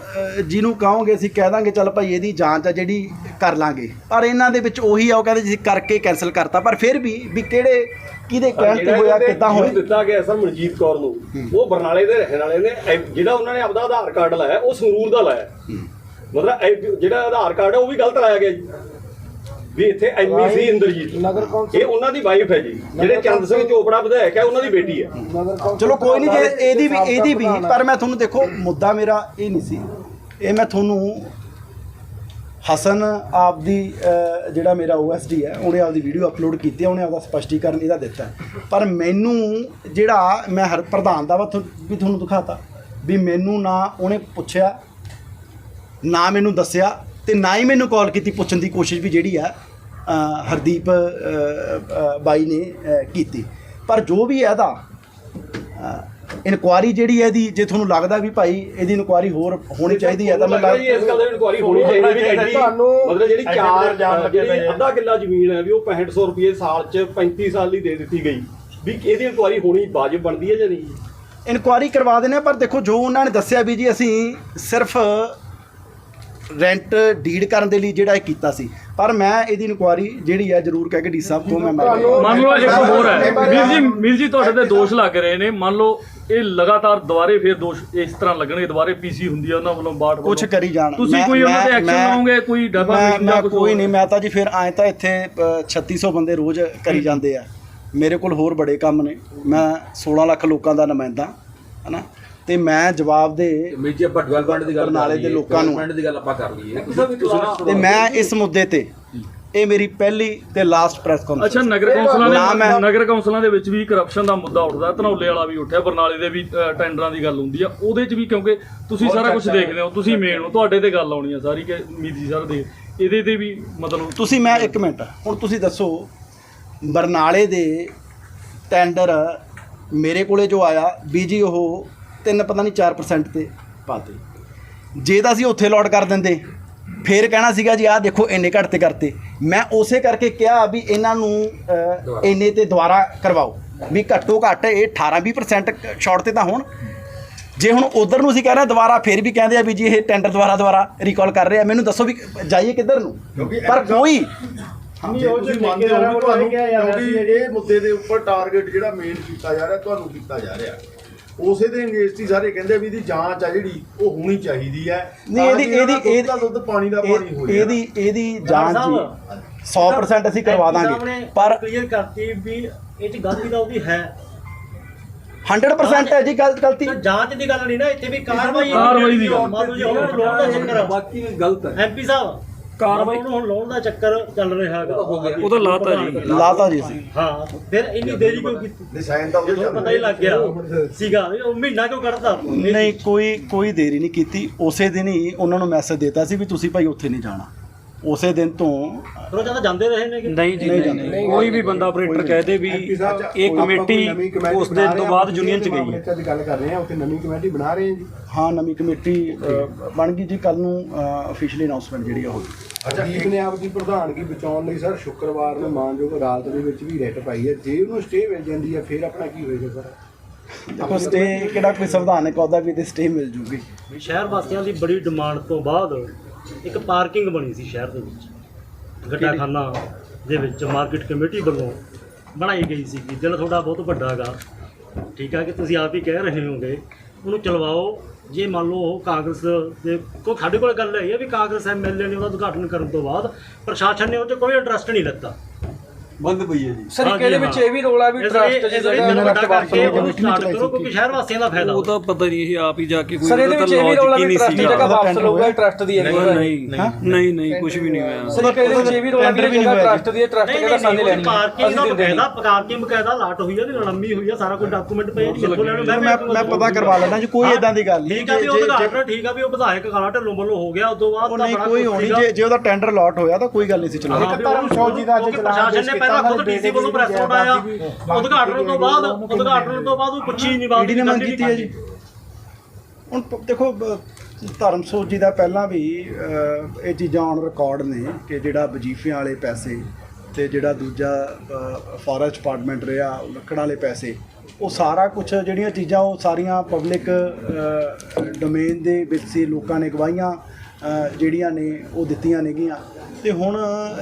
ਜਿਹਨੂੰ ਕਹੋਗੇ ਅਸੀਂ ਕਹਿ ਦਾਂਗੇ ਚੱਲ ਭਾਈ ਇਹਦੀ ਜਾਂਚ ਆ ਜਿਹੜੀ ਕਰ ਲਾਂਗੇ। ਪਰ ਇਹਨਾਂ ਦੇ ਵਿੱਚ ਉਹੀ ਆ ਉਹ ਕਹਿੰਦੇ ਜੀ ਕਰਕੇ ਕੈਨਸਲ ਕਰਤਾ। ਪਰ ਫਿਰ ਵੀ ਵੀ ਕਿਹੜੇ ਕਿਹਦੇ ਕਹਿਣ ਤੇ ਹੋਇਆ ਕਿੱਦਾਂ ਹੋਇਆ? ਦਿੱਤਾ ਗਿਆ ਸਰ ਮਨਜੀਤ ਕੌਰ ਨੂੰ ਉਹ ਬਰਨਾਲੇ ਦੇ ਰਹਿਣ ਵਾਲੇ ਨੇ। ਜਿਹੜਾ ਉਹਨਾਂ ਨੇ ਆਪਦਾ ਆਧਾਰ ਕਾਰਡ ਲਾਇਆ ਉਹ ਸੰਗਰੂਰ ਦਾ ਲਾਇਆ। ਮਤਲਬ ਜਿਹੜਾ ਆਧਾਰ ਕਾਰਡ ਹੈ ਉਹ ਵੀ ਗਲਤ ਲਾਇਆ ਗਿਆ ਜੀ। ਵੀ ਇੱਥੇ ਐਮਈ ਸੀ ਇੰਦਰਜੀਤ। ਇਹ ਉਹਨਾਂ ਦੀ ਵਾਈਫ ਹੈ ਜੀ। ਜਿਹੜੇ ਚੰਦ ਸਿੰਘ ਚੋਪੜਾ ਵਿਧਾਇਕ ਹੈ ਉਹਨਾਂ ਦੀ ਬੇਟੀ ਹੈ। ਚਲੋ ਕੋਈ ਨਹੀਂ ਜੇ ਇਹਦੀ ਵੀ ਇਹਦੀ ਵੀ ਪਰ ਮੈਂ ਤੁਹਾਨੂੰ ਦੇਖੋ ਮੁੱਦਾ ਮੇਰਾ ਇਹ ਨਹੀਂ ਸੀ। ਇਹ ਮੈਂ ਤੁਹਾਨੂੰ ਹਸਨ ਆਪਦੀ ਅਹ, ਜਿਹੜਾ ਮੇਰਾ ਓਐਸਡੀ ਹੈ ਉਹਨੇ ਆਪਦੀ ਵੀਡੀਓ ਅਪਲੋਡ ਕੀਤੀ ਹੈ ਉਹਨੇ ਆਪਦਾ ਸਪਸ਼ਟੀਕਰਨ ਇਹਦਾ ਦਿੱਤਾ। ਪਰ ਮੈਨੂੰ ਜਿਹੜਾ ਮੈਂ ਹਰ ਪ੍ਰਧਾਨ ਦਾ ਵੀ ਤੁਹਾਨੂੰ ਦਿਖਾਤਾ ਵੀ ਮੈਨੂੰ ਨਾ ਉਹਨੇ ਪੁੱਛਿਆ ਨਾ ਮੈਨੂੰ ਦੱਸਿਆ ਤੇ ਨਾ ਹੀ ਮੈਨੂੰ ਕਾਲ ਕੀਤੀ ਪੁੱਛਣ ਦੀ ਕੋਸ਼ਿਸ਼ ਵੀ ਜਿਹੜੀ ਆ ਹਰਦੀਪ ਬਾਈ ਨੇ ਕੀਤੀ। ਪਰ ਜੋ ਵੀ ਹੈ ਇਹਦਾ ਇਨਕੁਆਰੀ ਜਿਹੜੀ ਹੈ ਇਹਦੀ ਜੇ ਤੁਹਾਨੂੰ ਲੱਗਦਾ ਵੀ ਭਾਈ ਇਹਦੀ ਇਨਕੁਆਰੀ ਹੋਰ ਹੋਣੀ ਚਾਹੀਦੀ ਹੈ ਤਾਂ ਮੈਂ ਲੱਗਦਾ ਇਸ ਗੱਲ ਦੀ ਇਨਕੁਆਰੀ ਹੋਣੀ ਚਾਹੀਦੀ ਵੀ ਐਡੀ ਮਤਲਬ ਜਿਹੜੀ ਚਾਰ ਲੱਗਿਆ ਜਿਹੜੀ। ਅੱਧਾ ਕਿੱਲਾ ਜ਼ਮੀਨ ਹੈ ਵੀ ਉਹ 6500 ਰੁਪਏ ਸਾਲ ਚ 35 ਸਾਲ ਲਈ ਦੇ ਦਿੱਤੀ ਗਈ। ਵੀ ਇਹਦੀ ਇਨਕੁਆਰੀ ਹੋਣੀ ਵਾਜਬ ਬਣਦੀ ਹੈ ਜਾਂ ਨਹੀਂ? ਇਨਕੁਆਰੀ ਕਰਵਾ ਦਿੰਦੇ ਹਾਂ ਪਰ ਦੇਖੋ ਜੋ ਉਹਨਾਂ ਨੇ ਦੱਸਿਆ ਵੀ ਜੀ ਅਸੀਂ ਸਿਰਫ ਰੈਂਟ ਡੀਡ ਕਰਨ ਦੇ ਲਈ ਜਿਹੜਾ ਇਹ ਕੀਤਾ ਸੀ। ਪਰ ਮੈਂ ਇਹਦੀ ਇਨਕੁਆਰੀ ਜਿਹੜੀ ਹੈ ਜ਼ਰੂਰ ਕਹਿ ਕੇ ਡੀ ਸਾਹਿਬ ਤੋਂ ਮੈਂ ਮੰਗ ਮੰਨ ਲਓ ਇੱਕ ਹੋਰ ਹੈ। ਵੀਰ ਜੀ ਵੀਰ ਜੀ ਤੁਹਾਡੇ ਤੇ ਦੋਸ਼ ਲੱਗ ਰਹੇ ਨੇ। ਮੰਨ ਲਓ ਇਹ ਲਗਾਤਾਰ ਦੁਬਾਰੇ ਫੇਰ ਦੋਸ਼ ਇਸ ਤਰ੍ਹਾਂ ਲੱਗਣਗੇ ਦੁਬਾਰੇ ਪੀਸੀ ਹੁੰਦੀ ਆ ਉਹਨਾਂ ਵੱਲੋਂ ਬਾਟ ਕੁਛ ਕਰੀ ਜਾਣ। ਤੁਸੀਂ ਕੋਈ ਉਹਨਾਂ ਤੇ ਐਕਸ਼ਨ ਲਓਗੇ ਕੋਈ ਡੈਫਾਮੇਸ਼ਨ ਮੈਂ ਕੁਝ ਕੋਈ ਨਹੀਂ ਮੈਂ ਤਾਂ ਜੀ ਫਿਰ ਆਏ ਤਾਂ ਇੱਥੇ ਅ, 3600 ਬੰਦੇ ਰੋਜ਼ ਕਰੀ ਜਾਂਦੇ ਆ। ਮੇਰੇ ਕੋਲ ਹੋਰ ਬੜੇ ਕੰਮ ਨੇ। ਮੈਂ 16 ਲੱਖ ਲੋਕਾਂ ਦਾ ਨੁਮਾਇੰਦਾ ਹਨਾ? ਤੇ ਮੈਂ ਜਵਾਬ ਦੇ ਮੇਜੀ ਆਪਾਂ ਡਿਵੈਲਪਮੈਂਟ ਦੀ ਗੱਲ ਬਰਨਾਲੇ ਦੇ ਲੋਕਾਂ ਨੂੰ- ਡਿਵੈਲਪਮੈਂਟ ਦੀ ਗੱਲ ਆਪਾਂ ਕਰ ਲਈਏ। ਤੇ ਮੈਂ ਇਸ ਮੁੱਦੇ ਤੇ ਇਹ ਮੇਰੀ ਪਹਿਲੀ ਤੇ ਲਾਸਟ ਪ੍ਰੈਸ ਅੱਛਾ ਕਾਨਫਰੰਸ ਨਗਰ ਕੌਂਸਲਾਂ ਨਾ ਦੇ ਮੈਂ- ਨਗਰ ਕੌਂਸਲਾਂ ਦੇ ਵਿੱਚ ਵੀ ਕਰਪਸ਼ਨ ਦਾ ਮੁੱਦਾ ਉੱਠਦਾ ਧਨੌਲੇ ਵਾਲਾ ਵੀ ਉੱਠਿਆ ਬਰਨਾਲੇ ਦੇ ਵੀ ਟੈਂਡਰਾਂ ਦੀ ਗੱਲ ਹੁੰਦੀ ਆ। ਉਹਦੇ 'ਚ ਵੀ ਕਿਉਂਕਿ ਤੁਸੀਂ ਸਾਰਾ ਕੁਝ ਦੇਖਦੇ ਹੋ ਤੁਸੀਂ ਮੇਨ ਹੋ ਤੁਹਾਡੇ ਤੇ ਗੱਲ ਆਉਣੀ ਆ ਸਾਰੀ ਕਿ ਮੀਦੀ ਸਰ ਦੇ ਇਹਦੇ ਤੇ ਵੀ ਮਤਲਬ ਤੁਸੀਂ ਮੈਂ ਇੱਕ ਮਿੰਟ ਹੁਣ ਤੁਸੀਂ ਦੱਸੋ ਬਰਨਾਲੇ ਦੇ ਟੈਂਡਰ ਮੇਰੇ ਕੋਲੇ ਜੋ ਆਇਆ ਬੀਜੀ ਉਹ ਤਿੰਨ ਪਤਾ ਨਹੀਂ 4% ਤੇ ਪਾਤੇ। ਜੇ ਤਾਂ ਅਸੀਂ ਉੱਥੇ ਲੋਡ ਕਰ ਦਿੰਦੇ ਫੇਰ ਕਹਿਣਾ ਸੀਗਾ ਜੀ ਆਹ ਦੇਖੋ ਇੰਨੇ ਘੱਟ ਤੇ ਕਰਤੇ। ਮੈਂ ਉਸੇ ਕਰਕੇ ਕਿਹਾ ਵੀ ਇਹਨਾਂ ਨੂੰ ਇੰਨੇ ਤੇ ਦੁਬਾਰਾ ਕਰਵਾਓ। ਵੀ ਘੱਟੋ ਘੱਟ ਇਹ 18 20% ਸ਼ਾਰਟ ਤੇ ਤਾਂ ਹੋਣ। ਜੇ ਹੁਣ ਉਧਰ ਨੂੰ ਅਸੀਂ ਕਹਿ ਰਹੇ ਹਾਂ ਦੁਬਾਰਾ ਫੇਰ ਵੀ ਕਹਿੰਦੇ ਆ ਵੀ ਜੀ ਇਹ ਟੈਂਡਰ ਦੁਬਾਰਾ ਦੁਬਾਰਾ ਰੀਕਾਲ ਕਰ ਰਹੇ ਆ। ਮੈਨੂੰ ਦੱਸੋ ਵੀ ਜਾਈਏ ਕਿੱਧਰ ਨੂੰ? ਪਰ ਕੋਈ ਜੇ ਤੁਸੀਂ ਮੰਨਦੇ ਹੋ ਵੀ ਤੁਹਾਨੂੰ ਕਿਉਂਕਿ ਇਹ ਮੁੱਦੇ ਦੇ ਉੱਪਰ ਟਾਰਗੇਟ ਜਿਹੜਾ ਮੇਨ ਕੀਤਾ ਜਾ ਰਿਹਾ ਤੁਹਾਨੂੰ ਕੀਤਾ ਜਾ ਰਿਹਾ। ਉਸੇ ਦੇ ਇੰਡਸਟਰੀ ਸਾਰੇ ਕਹਿੰਦੇ ਵੀ ਇਹਦੀ ਜਾਂਚ ਆ ਜਿਹੜੀ ਉਹ ਹੋਣੀ ਚਾਹੀਦੀ ਹੈ ਨਹੀਂ ਇਹਦੀ ਕਿ ਇਹਦੀ ਇਹਦਾ ਦੁੱਧ ਦੁੱਧ ਪਾਣੀ ਦਾ ਪਾਣੀ ਹੋ ਜਾਏ ਇਹਦੀ ਇਹਦੀ ਜਾਂਚ ਜੀ 100% ਅਸੀਂ ਕਰਵਾ ਦਾਂਗੇ। ਪਰ ਕਲੀਅਰ ਕਰਤੀ ਵੀ ਇਹ ਚ ਗਲਤੀ ਤਾਂ ਉਹਦੀ ਹੈ। 100% ਹੈ ਜੀ ਗਲਤ ਗਲਤੀ। ਤਾਂ ਜਾਂਚ ਦੀ ਗੱਲ ਨਹੀਂ ਨਾ ਇੱਥੇ ਵੀ ਕਾਰਵਾਈ ਕਾਰਵਾਈ ਦੀ ਗੱਲ। ਮੰਨ ਲਓ ਜੀ ਹੁਣ ਲੋਨ ਦਾ ਚੱਕਰ ਬਾਕੀ ਗਲਤ ਹੈ। ਐਮਪੀ ਸਾਹਿਬ ਕਾਰਵਾਈ ਨੂੰ ਹੁਣ ਲੋਨ ਦਾ ਚੱਕਰ ਚੱਲ ਰਿਹਾ ਹੈਗਾ। ਉਹ ਤਾਂ ਲਾਤਾ ਜੀ। ਲਾਤਾ ਜੀ। ਅਸੀਂ। ਹਾਂ ਫਿਰ ਇੰਨੀ ਦੇਰੀ ਕਿਉਂ ਕੀਤੀ? ਤਾਂ ਉਹਦੇ ਜਦੋਂ ਪਤਾ ਹੀ ਲੱਗ ਗਿਆ ਸੀਗਾ ਉਹ ਮਹੀਨਾ ਕਿਉਂ ਕੱਢਦਾ ਨਹੀਂ ਕੋਈ ਕੋਈ ਦੇਰੀ ਨਹੀਂ ਕੀਤੀ। ਉਸੇ ਦਿਨ ਹੀ ਉਹਨਾਂ ਨੂੰ ਮੈਸੇਜ ਦਿੱਤਾ ਸੀ ਵੀ ਤੁਸੀਂ ਭਾਈ ਉੱਥੇ ਨਹੀਂ ਜਾਣਾ। ਉਸੇ ਦਿਨ ਤੋਂ ਜ਼ਿਆਦਾ ਜਾਂਦੇ ਰਹੇ ਨੇ ਕਿ ਨਹੀਂ ਜੀ ਨਹੀਂ। ਕੋਈ ਵੀ ਬੰਦਾ ਆਪਰੇਟਰ ਕਹਦੇ ਵੀ ਇਹ ਕਮੇਟੀ ਉਸ ਦਿਨ ਤੋਂ ਬਾਅਦ ਯੂਨੀਅਨ ਚ ਗਈ ਹੈ। ਅੱਜ ਗੱਲ ਕਰ ਰਹੇ ਹਾਂ ਉੱਥੇ ਨਵੀਂ ਕਮੇਟੀ ਬਣਾ ਰਹੇ ਹਾਂ ਜੀ। ਹਾਂ ਨਵੀਂ ਕਮੇਟੀ ਬਣ ਗਈ ਜੀ। ਕੱਲ ਨੂੰ ਅਫੀਸ਼ੀਅਲੀ ਅਨਾਉਂਸਮੈਂਟ ਜਿਹੜੀ ਆ ਹੋਈ। ਅੱਛਾ ਜੀਤ ਨੇ ਆਪਦੀ ਪ੍ਰਧਾਨਗੀ ਬਚਾਉਣ ਲਈ ਸਰ? ਸ਼ੁੱਕਰਵਾਰ ਨੂੰ ਮਾਨਯੋਗ ਅਦਾਲਤ ਦੇ ਵਿੱਚ ਵੀ ਰਿਟ ਪਾਈ ਹੈ। ਜੇ ਉਹਨੂੰ ਸਟੇ ਮਿਲ ਜਾਂਦੀ ਹੈ ਫਿਰ ਆਪਣਾ ਕੀ ਹੋਏਗਾ ਸਰ? ਦੇਖੋ ਸਟੇ ਕਿਹੜਾ ਕੋਈ ਸੰਵਿਧਾਨਕ ਅਹੁਦਾ ਵੀ ਤੇ ਸਟੇ ਮਿਲ ਜੂਗੀ। ਸ਼ਹਿਰ ਵਾਸੀਆਂ ਦੀ ਬੜੀ ਡਿਮਾਂਡ ਤੋਂ ਬਾਅਦ ਇੱਕ ਪਾਰਕਿੰਗ ਬਣੀ ਸੀ ਸ਼ਹਿਰ ਦੇ ਵਿੱਚ। ਗੱਡਾਖਾਨਾ ਦੇ ਵਿੱਚ ਮਾਰਕੀਟ ਕਮੇਟੀ ਵੱਲੋਂ ਬਣਾਈ ਗਈ ਸੀ ਦਿਲ ਤੁਹਾਡਾ ਬਹੁਤ ਵੱਡਾ ਹੈਗਾ ਠੀਕ ਹੈ ਕਿ ਤੁਸੀਂ ਆਪ ਹੀ ਕਹਿ ਰਹੇ ਹੋਗੇ ਉਹਨੂੰ ਚਲਵਾਓ। ਜੇ ਮੰਨ ਲਓ ਉਹ ਕਾਂਗਰਸ ਦੇ ਕੋ ਸਾਡੇ ਕੋਲ ਗੱਲ ਹੈ ਵੀ ਕਾਂਗਰਸ ਐਮਐਲਏ ਨੇ ਉਹਦਾ ਉਦਘਾਟਨ ਕਰਨ ਤੋਂ ਬਾਅਦ ਪ੍ਰਸ਼ਾਸਨ ਨੇ ਉਹ 'ਤੇ ਕੋਈ ਇੰਟਰਸਟ ਨਹੀਂ ਲਿੱਤਾ। ਬੰਦ ਪਈ ਹੈ ਜੀ। ਸਰ ਇਹਦੇ ਵਿੱਚ ਇਹ ਵੀ ਰੋਲਾ ਵੀ ਟਰਸਟ ਇਸ ਲਈ ਮੈਨੂੰ ਵੱਡਾ ਕਰਕੇ ਉਹਨੂੰ ਸਟਾਰਟ ਕਰੋ ਕਿਉਂਕਿ ਸ਼ਹਿਰ ਵਾਸੀਆਂ ਦਾ ਫਾਇਦਾ। ਉਹ ਤਾਂ ਪਤਾ ਨਹੀਂ ਇਹ ਆਪ ਹੀ ਜਾ ਕੇ ਕੋਈ ਸਰ ਇਹਦੇ ਵਿੱਚ ਇਹ ਵੀ ਰੋਲਾ ਵੀ ਟਰਸਟ ਦੀ ਜਗ੍ਹਾ ਵਾਪਸ ਲਊਗਾ? ਟਰਸਟ ਦੀ ਨਹੀਂ, ਨਹੀਂ ਨਹੀਂ ਕੁਝ ਵੀ ਨਹੀਂ ਹੋਇਆ। ਸਰ ਇਹਦੇ ਵਿੱਚ ਇਹ ਵੀ ਰੋਲਾ ਵੀ ਜਗ੍ਹਾ ਟਰਸਟ ਦੀ ਟਰਸਟ ਨਹੀਂ ਨਹੀਂ ਸਾਡੀ ਲੈਣੀ ਪਾਰਕਿੰਗ ਦਾ ਬਕਾਇਦਾ ਪਾਰਕਿੰਗ ਬਕਾਇਦਾ ਲਾਟ ਹੋਈ ਹੈ ਤੇ ਲੰਮੀ ਹੋਈ ਹੈ ਸਾਰਾ ਕੋਈ ਡਾਕੂਮੈਂਟ ਪਏ ਜੀ ਕਿੱਥੋਂ ਲੈਣਗੇ ਮੈਂ ਮੈਂ ਪਤਾ ਕਰਵਾ ਲੈਣਾ ਜੀ ਕੋਈ ਇਦਾਂ ਦੀ ਗੱਲ ਨਹੀਂ। ਠੀਕ ਆ ਵੀ ਜੇ- ਉਹ ਜੇ- ਉਦਘਾਟਨ ਠੀਕ ਆ ਵੀ ਉਹ ਵਿਧਾਇਕ ਕਾਲਾ ਢੱਲੋਂ ਵੱਲੋਂ ਹੋ ਗਿਆ ਉਸ ਤੋਂ ਬਾਅਦ ਉਹ ਤਾਂ ਨਹੀਂ ਬੜਾ ਕੋਈ ਕੁਛ ਹੋਣੀ ਸੀਗਾ। ਜੇ ਜੇ ਉਹਦਾ ਟੈਂਡਰ ਅਲਾਟ ਹੋਇਆ ਤਾਂ ਕੋਈ ਗੱਲ ਨਹੀਂ ਸੀ ਚਲਾਉਣੀ। ਹਾਂ, ਵੀ ਉਹਨੂੰ ਜੀ ਦਾ ਅੱਜ ਕਿਉਂਕਿ ਚਲਾਨ ਪ੍ਰਸ਼ਾਸਨ ਨੇ ਪੇਸ਼ ਕੀਤਾ, ਖੁਦ ਡੀਸੀ ਵੱਲੋਂ ਪ੍ਰੈਸ ਨੋਟ ਆਇਆ ਉਦਘਾਟਨ ਤੋਂ ਬਾਅਦ ਉਦਘਾਟਨ ਤੋਂ ਬਾਅਦ ਉਹ ਪੁੱਛੀ ਨਹੀਂ ਬਾਤ ਈਡੀ ਨੇ ਮੰਗ ਕੀਤੀ ਹੈ ਜੀ। ਹੁਣ ਪ- ਦੇਖੋ ਬ- ਧਰਮ ਸੋਚੀ ਦਾ ਪਹਿਲਾਂ ਵੀ ਇਹ ਚੀਜ਼ਾਂ ਔਨ ਰਿਕਾਰਡ ਨੇ ਕਿ ਜਿਹੜਾ ਵਜੀਫਿਆਂ ਵਾਲੇ ਪੈਸੇ ਤੇ ਜਿਹੜਾ ਦੂਜਾ ਫੋਰੈਸਟ ਡਿਪਾਰਟਮੈਂਟ ਰਿਹਾ ਲੱਕੜਾਂ ਵਾਲੇ ਪੈਸੇ ਉਹ ਸਾਰਾ ਕੁਝ ਜਿਹੜੀਆਂ ਚੀਜ਼ਾਂ ਉਹ ਸਾਰੀਆਂ ਪਬਲਿਕ ਡੋਮੇਨ ਦੇ ਵਿੱਚ ਸੀ ਲੋਕਾਂ ਨੇ ਗਵਾਹੀਆਂ। ਅਹ, ਜਿਹੜੀਆਂ ਨੇ ਉਹ ਦਿੱਤੀਆਂ ਨੇਗੀਆਂ। ਤੇ ਹੁਣ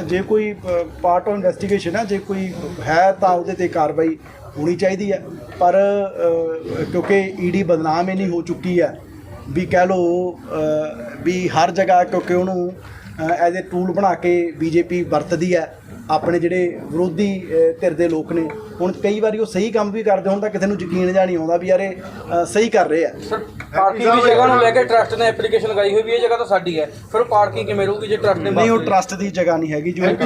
ਜੇ ਕੋਈ ਪਾਰਟ ਆਫ ਇਨਵੈਸਟੀਗੇਸ਼ਨ ਹੈ ਜੇ ਕੋਈ ਹੈ ਤਾਂ ਉਹਦੇ ਤੇ ਕਾਰਵਾਈ ਹੋਣੀ ਚਾਹੀਦੀ ਹੈ। ਪਰ ਅਹ, ਕਿਉਂਕਿ ਈਡੀ ਬਦਨਾਮ ਹੀ ਨਹੀਂ ਹੋ ਚੁੱਕੀ ਹੈ ਵੀ ਕਹਿ ਲਓ ਵੀ ਹਰ ਜਗ੍ਹਾ ਕਿਉਂਕਿ ਉਹਨੂੰ ਐਜ਼ ਅ ਟੂਲ ਬਣਾ ਕੇ ਬੀਜੇਪੀ ਵਰਤਦੀ ਹੈ ਆਪਣੇ ਜਿਹੜੇ ਵਿਰੋਧੀ ਧਿਰ ਦੇ ਲੋਕ ਨੇ ਹੁਣ ਕਈ ਵਾਰੀ ਉਹ ਸਹੀ ਕੰਮ ਵੀ ਕਰਦੇ ਹੋਣ ਤਾਂ ਕਿਸੇ ਨੂੰ ਯਕੀਨ ਜਾਂ ਨਹੀਂ ਆਉਂਦਾ ਵੀ ਯਾਰ ਇਹ ਸਹੀ ਕਰ ਰਹੇ ਆ। ਪਾਰਕਿੰਗ ਦੀ ਜਗ੍ਹਾ ਨੂੰ ਲੈ ਕੇ ਟਰਸਟ ਨੇ ਐਪਲੀਕੇਸ਼ਨ ਲਗਾਈ ਹੋਈ ਵੀ ਇਹ ਜਗ੍ਹਾ ਤਾਂ ਸਾਡੀ ਹੈ। ਫਿਰ ਪਾਰਕਿੰਗ ਕਿਵੇਂ ਰਹੂਗੀ ਜੇ ਟਰਸਟ ਨੇ ਨਹੀਂ ਉਹ ਟਰਸਟ ਦੀ ਜਗ੍ਹਾ ਨਹੀਂ ਹੈਗੀ ਜੋ ਇੱਕ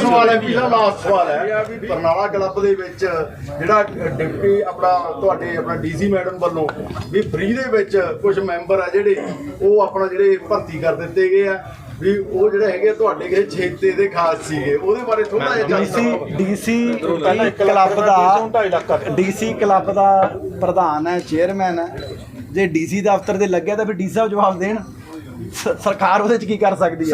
ਸਵਾਲ ਹੈ ਪਹਿਲਾ ਲਾਸਟ ਸਵਾਲ ਹੈ। ਵੀ ਬਰਨਾਲਾ ਕਲੱਬ ਦੇ ਵਿੱਚ ਜਿਹੜਾ ਡਿਪਟੀ ਆਪਣਾ ਤੁਹਾਡੇ ਆਪਣਾ ਡੀਸੀ ਮੈਡਮ ਵੱਲੋਂ ਵੀ ਫ੍ਰੀ ਦੇ ਵਿੱਚ ਕੁਝ ਮੈਂਬਰ ਆ ਜਿਹੜੇ ਉਹ ਆਪਣਾ ਜਿਹੜੇ ਭਰਤੀ ਕਰ ਦਿੱਤੇ ਗਏ ਆ। ਵੀ ਉਹ ਜਿਹੜੇ ਹੈਗੇ ਤੁਹਾਡੇ ਕਿਸੇ ਛੇਤੇ ਦੇ ਖਾਸ ਸੀਗੇ ਉਹਦੇ ਬਾਰੇ ਥੋੜਾ ਜਿਹਾ ਡੀਸੀ ਡੀਸੀ ਕਲੱਬ ਦਾ ਡੀਸੀ ਕਲੱਬ ਦਾ ਪ੍ਰਧਾਨ ਹੈ ਚੇਅਰਮੈਨ ਹੈ। ਜੇ ਡੀਸੀ ਦਫ਼ਤਰ ਦੇ ਲੱਗਿਆ ਤਾਂ ਫਿਰ ਡੀ ਸਾਹਿਬ ਜਵਾਬ ਦੇਣ। ਸਰਕਾਰ ਉਹਦੇ ਚ ਕੀ ਕਰ ਸਕਦੀ ਹੈ?